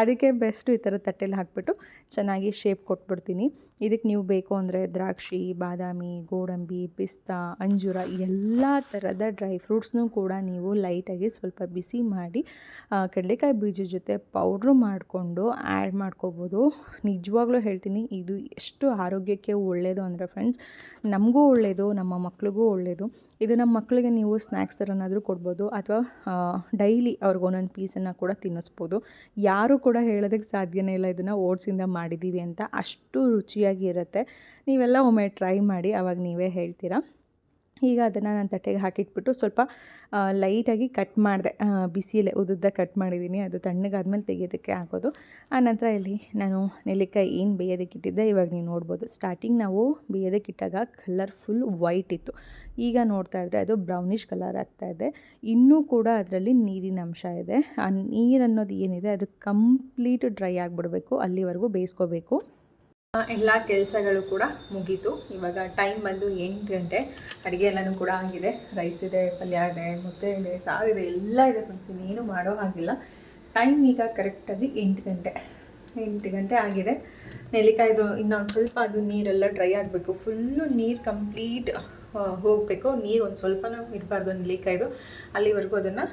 ಅದಕ್ಕೆ ಬೆಸ್ಟು ಈ ಥರ ತಟ್ಟೆಲಿ ಹಾಕ್ಬಿಟ್ಟು ಚೆನ್ನಾಗಿ ಶೇಪ್ ಕೊಟ್ಬಿಡ್ತೀನಿ. ಇದಕ್ಕೆ ನೀವು ಬೇಕು ಅಂದರೆ ದ್ರಾಕ್ಷಿ, ಬಾದಾಮಿ, ಗೋಡಂಬಿ, ಪಿಸ್ತಾ, ಅಂಜೂರ, ಎಲ್ಲ ಥರದ ಡ್ರೈ ಫ್ರೂಟ್ಸ್ನೂ ಕೂಡ ನೀವು ಲೈಟಾಗಿ ಸ್ವಲ್ಪ ಬಿಸಿ ಮಾಡಿ ಕಡಲೆಕಾಯಿ ಬೀಜದ ಜೊತೆ ಪೌಡ್ರು ಮಾಡಿಕೊಂಡು ಆ್ಯಡ್ ಮಾಡ್ಕೋಬೋದು. ನಿಜವಾಗ್ಲೂ ಹೇಳ್ತೀನಿ, ಇದು ಎಷ್ಟು ಆರೋಗ್ಯಕ್ಕೆ ಒಳ್ಳೆಯದು ಅಂದರೆ ಫ್ರೆಂಡ್ಸ್ ನಮಗೂ ಒಳ್ಳೆಯದು ನಮ್ಮ ಮಕ್ಳಿಗೂ ಒಳ್ಳೆಯದು ಇದು ನಮ್ಮ ಮಕ್ಕಳಿಗೆ ನೀವು ಸ್ನ್ಯಾಕ್ಸ್ ಥರನಾದರೂ ಕೊಡ್ಬೋದು ಅಥವಾ ಡೈಲಿ ಅವ್ರಿಗೆ ಒಂದೊಂದು ಪೀಸನ್ನು ಕೂಡ ತಿನ್ನಿಸ್ಬೋದು. ಯಾರೂ ಕೂಡ ಹೇಳೋದಕ್ಕೆ ಸಾಧ್ಯನೇ ಇಲ್ಲ ಇದನ್ನು ಓಟ್ಸಿಂದ ಮಾಡಿದ್ದೀವಿ ಅಂತ. ಅಷ್ಟು ರುಚಿಯಾಗಿ ಇರುತ್ತೆ. ನೀವೆಲ್ಲ ಒಮ್ಮೆ ಟ್ರೈ ಮಾಡಿ ಆವಾಗ ನೀವೇ ಹೇಳ್ತೀರಾ? ಈಗ ಅದನ್ನು ನಾನು ತಟ್ಟೆಗೆ ಹಾಕಿಟ್ಬಿಟ್ಟು ಸ್ವಲ್ಪ ಲೈಟಾಗಿ ಕಟ್ ಮಾಡಿದೆ. ಬಿಸಿಯಲ್ಲೇ ಉದ್ದ ಕಟ್ ಮಾಡಿದ್ದೀನಿ. ಅದು ತಣ್ಣಗಾದ್ಮೇಲೆ ತೆಗೆಯೋದಕ್ಕೆ ಹಾಕೋದು. ಆನಂತರ ಇಲ್ಲಿ ನಾನು ನೆಲ್ಲಿಕಾಯಿ ಏನು ಬೇಯೋದಕ್ಕೆ ಇಟ್ಟಿದ್ದೆ, ಇವಾಗ ನೀವು ನೋಡ್ಬೋದು. ಸ್ಟಾರ್ಟಿಂಗ್ ನಾವು ಬೇಯೋದಕ್ಕೆ ಇಟ್ಟಾಗ ಕಲರ್ ಫುಲ್ ವೈಟ್ ಇತ್ತು. ಈಗ ನೋಡ್ತಾ ಇದ್ದರೆ ಅದು ಬ್ರೌನಿಷ್ ಕಲರ್ ಆಗ್ತಾ ಇದೆ. ಇನ್ನೂ ಕೂಡ ಅದರಲ್ಲಿ ನೀರಿನ ಅಂಶ ಇದೆ. ಆ ನೀರು ಅನ್ನೋದು ಏನಿದೆ, ಅದು ಕಂಪ್ಲೀಟ್ ಡ್ರೈ ಆಗಿಬಿಡಬೇಕು. ಅಲ್ಲಿವರೆಗೂ ಬೇಯಿಸ್ಕೋಬೇಕು. ಎಲ್ಲ ಕೆಲಸಗಳು ಕೂಡ ಮುಗೀತು. ಇವಾಗ ಟೈಮ್ ಬಂದು ಎಂಟು ಗಂಟೆ. ಅಡುಗೆ ಎಲ್ಲನೂ ಕೂಡ ಆಗಿದೆ. ರೈಸ್ ಇದೆ, ಪಲ್ಯ ಇದೆ, ಮುದ್ದೆ ಇದೆ, ಸಾರು ಇದೆ, ಎಲ್ಲ ಇದೆ ಫ್ರೆಂಡ್ಸ್ ಇನ್ನೇನು ಮಾಡೋ ಹಾಗಿಲ್ಲ. ಟೈಮ್ ಈಗ ಕರೆಕ್ಟಾಗಿ ಎಂಟು ಗಂಟೆ. ಎಂಟು ಗಂಟೆ ಆಗಿದೆ. ನೆಲ್ಲಿಕಾಯ್ದು ಇನ್ನೊಂದು ಸ್ವಲ್ಪ ಅದು ನೀರೆಲ್ಲ ಡ್ರೈ ಆಗಬೇಕು. ಫುಲ್ಲು ನೀರು ಕಂಪ್ಲೀಟ್ ಹೋಗಬೇಕು. ನೀರು ಒಂದು ಸ್ವಲ್ಪನೂ ಇರಬಾರ್ದು ನೆಲ್ಲಿಕಾಯ್ದು. ಅಲ್ಲಿವರೆಗೂ ಅದನ್ನು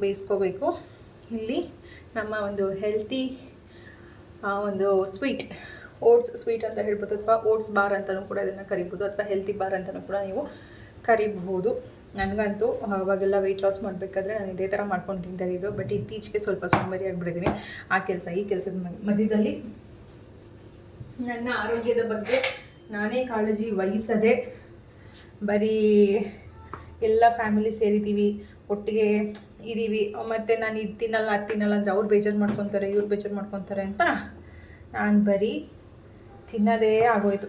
ಬೇಯಿಸ್ಕೋಬೇಕು. ಇಲ್ಲಿ ನಮ್ಮ ಒಂದು ಹೆಲ್ತಿ ಒಂದು ಸ್ವೀಟ್ ಓಟ್ಸ್ ಸ್ವೀಟ್ ಅಂತ ಹೇಳ್ಬೋದು ಅಥವಾ ಓಟ್ಸ್ ಬಾರ್ ಅಂತಲೂ ಕೂಡ ಇದನ್ನು ಕರಿಬೋದು ಅಥವಾ ಹೆಲ್ತಿ ಬಾರ್ ಅಂತಲೂ ಕೂಡ ನೀವು ಕರಿಬಹುದು. ನನಗಂತೂ ಅವಾಗೆಲ್ಲ ವೆಯ್ಟ್ ಲಾಸ್ ಮಾಡಬೇಕಾದ್ರೆ ನಾನು ಇದೇ ಥರ ಮಾಡ್ಕೊಂಡು ತಿಂತಾಯಿದ್ದು ಬಟ್ ಇತ್ತೀಚೆಗೆ ಸ್ವಲ್ಪ ಸೋಮಾರಿ ಆಗಿಬಿಟ್ಟಿದ್ದೀನಿ ಆ ಕೆಲಸ, ಈ ಕೆಲಸದ ಮಧ್ಯದಲ್ಲಿ ನನ್ನ ಆರೋಗ್ಯದ ಬಗ್ಗೆ ನಾನೇ ಕಾಳಜಿ ವಹಿಸದೆ ಬರೀ ಎಲ್ಲ ಫ್ಯಾಮಿಲಿ ಸೇರಿದ್ದೀವಿ, ಒಟ್ಟಿಗೆ ಇದ್ದೀವಿ ಮತ್ತು ನಾನು ಇದು ತಿನ್ನಲ್ಲ, ಅದು ತಿನ್ನಲ್ಲ ಅಂದರೆ ಅವ್ರು ಬೇಜಾರು ಮಾಡ್ಕೊತಾರೆ, ಇವ್ರು ಬೇಜಾರು ಮಾಡ್ಕೊತಾರೆ ಅಂತ ನಾನು ಬರೀ ತಿನ್ನೋದೇ ಆಗೋಯ್ತು.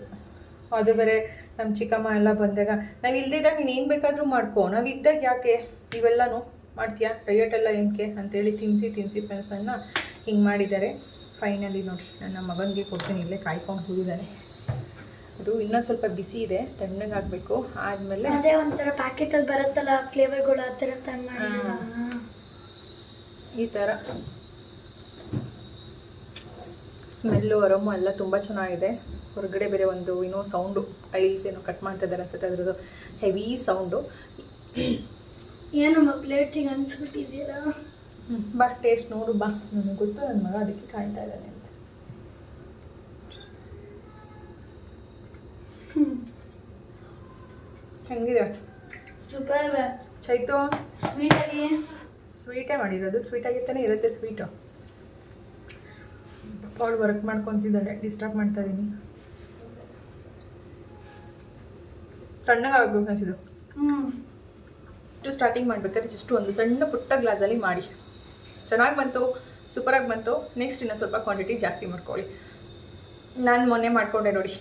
ಅದು ಬೇರೆ ನಮ್ಮ ಚಿಕ್ಕಮ್ಮ ಎಲ್ಲ ಬಂದಾಗ ನಾವು ಇಲ್ದಿದ್ದಾಗ ನೀನು ಏನು ಬೇಕಾದರೂ ಮಾಡ್ಕೊ ನಾವು ಇದ್ದಾಗ ಯಾಕೆ? ಇವೆಲ್ಲನೂ ಮಾಡ್ತೀಯಾ? ಡಯಟ್ ಎಲ್ಲ ಏನಕ್ಕೆ ಅಂತೇಳಿ ತಿನ್ನಿಸಿ ತಿನ್ನಿಸಿ ಫ್ರೆಂಡ್ಸ್ ನನ್ನ ಹಿಂಗೆ ಮಾಡಿದ್ದಾರೆ. ಫೈನಲಿ ನೋಡಿ ನನ್ನ ಮಗನಿಗೆ ಕೊಡ್ತೀನಿ ಇಲ್ಲೇ ಕಾಯ್ಕೊಂಡು ಹೋಗಿದ್ದಾನೆ ಅದು ಇನ್ನೊಂದು ಸ್ವಲ್ಪ ಬಿಸಿ ಇದೆ ತಣ್ಣಗಾಗಬೇಕು ಆದಮೇಲೆ ಅದೇ ಒಂಥರ ಪ್ಯಾಕೆಟಲ್ಲಿ ಬರುತ್ತಲ್ಲ ಫ್ಲೇವರ್ಗಳು ಆ ಥರ. ಈ ಥರ. ಸ್ಮೆಲ್ಲು ಅರೋಮು ಎಲ್ಲ ತುಂಬ ಚೆನ್ನಾಗಿದೆ. ಹೊರಗಡೆ ಬೇರೆ ಒಂದು ಏನೋ ಸೌಂಡು ಟೈಲ್ಸ್ ಏನೋ ಕಟ್ ಮಾಡ್ತಾ ಇದ್ದಾರೆ ಅನ್ಸುತ್ತೆ. ಅದರದ್ದು ಹೆವಿ ಸೌಂಡು ಏನಮ್ಮ ಪ್ಲೇಟಿಗೆ ಅನ್ಸ್ಬಿಟ್ಟಿದ್ದೀರಾ ಬಾ ಟೇಸ್ಟ್ ನೋಡು ಬಾ. ನನಗೆ ಗೊತ್ತು ನನ್ನ ಮಗ ಅದಕ್ಕೆ ಕಾಯ್ತಾ ಇದ್ದಾನೆ ಅಂತ. ಹೆಂಗಿದೆ? ಸೂಪರ್ ಚೈತೋ? ಸ್ವೀಟಾಗಿ ಸ್ವೀಟೇ ಮಾಡಿರೋದು. ಸ್ವೀಟಾಗಿತ್ತಾನೆ ಇರುತ್ತೆ ಸ್ವೀಟು ಅವಳು ವರ್ಕ್ ಮಾಡ್ಕೊತಿದ್ದಾಳೆ ಡಿಸ್ಟರ್ಬ್ ಮಾಡ್ತಾ ಇದ್ದೀನಿ ತಣ್ಣಗಾಗಬೇಕು ಅನಿಸಿದ್ದು. ಹ್ಞೂ ಸ್ಟಾರ್ಟಿಂಗ್ ಮಾಡ್ಬೇಕಾದ್ರೆ ಜಸ್ಟ್ ಒಂದು ಸಣ್ಣ ಪುಟ್ಟ ಗ್ಲಾಸಲ್ಲಿ ಮಾಡಿ. ಚೆನ್ನಾಗಿ ಬಂತು ಸೂಪರಾಗಿ ಬಂತು. ನೆಕ್ಸ್ಟ್ ಇನ್ನೂ ಸ್ವಲ್ಪ ಕ್ವಾಂಟಿಟಿ ಜಾಸ್ತಿ ಮಾಡ್ಕೊಳ್ಳಿ. ನಾನು ಮೊನ್ನೆ ಮಾಡಿಕೊಂಡೆ ನೋಡಿ.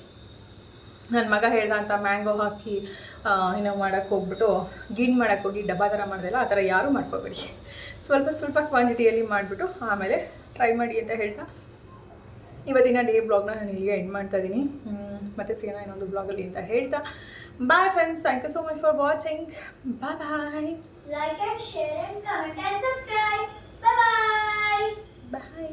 ನನ್ನ ಮಗ ಹೇಳ್ದ ಅಂತ ಮ್ಯಾಂಗೋ ಹಾಕಿ ಏನೋ ಮಾಡೋಕ್ಕೆ ಹೋಗ್ಬಿಟ್ಟು ಗಿಣ್ ಮಾಡೋಕ್ಕೆ ಹೋಗಿ, ಡಬ್ಬಾ ಥರ ಮಾಡಿದೆಲ್ಲ, ಆ ಥರ ಯಾರೂ ಮಾಡ್ಕೋಬೇಡಿ. ಸ್ವಲ್ಪ ಸ್ವಲ್ಪ ಕ್ವಾಂಟಿಟಿಯಲ್ಲಿ ಮಾಡಿಬಿಟ್ಟು ಆಮೇಲೆ ಟ್ರೈ ಮಾಡಿ ಅಂತ ಹೇಳ್ತಾ ಇವತ್ತಿನ ಡೇ ಬ್ಲಾಗ್ನ ನಾನು ಇಲ್ಲಿಗೆ ಎಂಡ್ ಮಾಡ್ತಾ ಇದ್ದೀನಿ ಮತ್ತೆ ಸಿಗೋಣ ಇನ್ನೊಂದು ಬ್ಲಾಗಲ್ಲಿ ಅಂತ ಹೇಳ್ತಾ. Bye friends thank you so much for watching bye bye like and share and comment and subscribe. Bye. Bye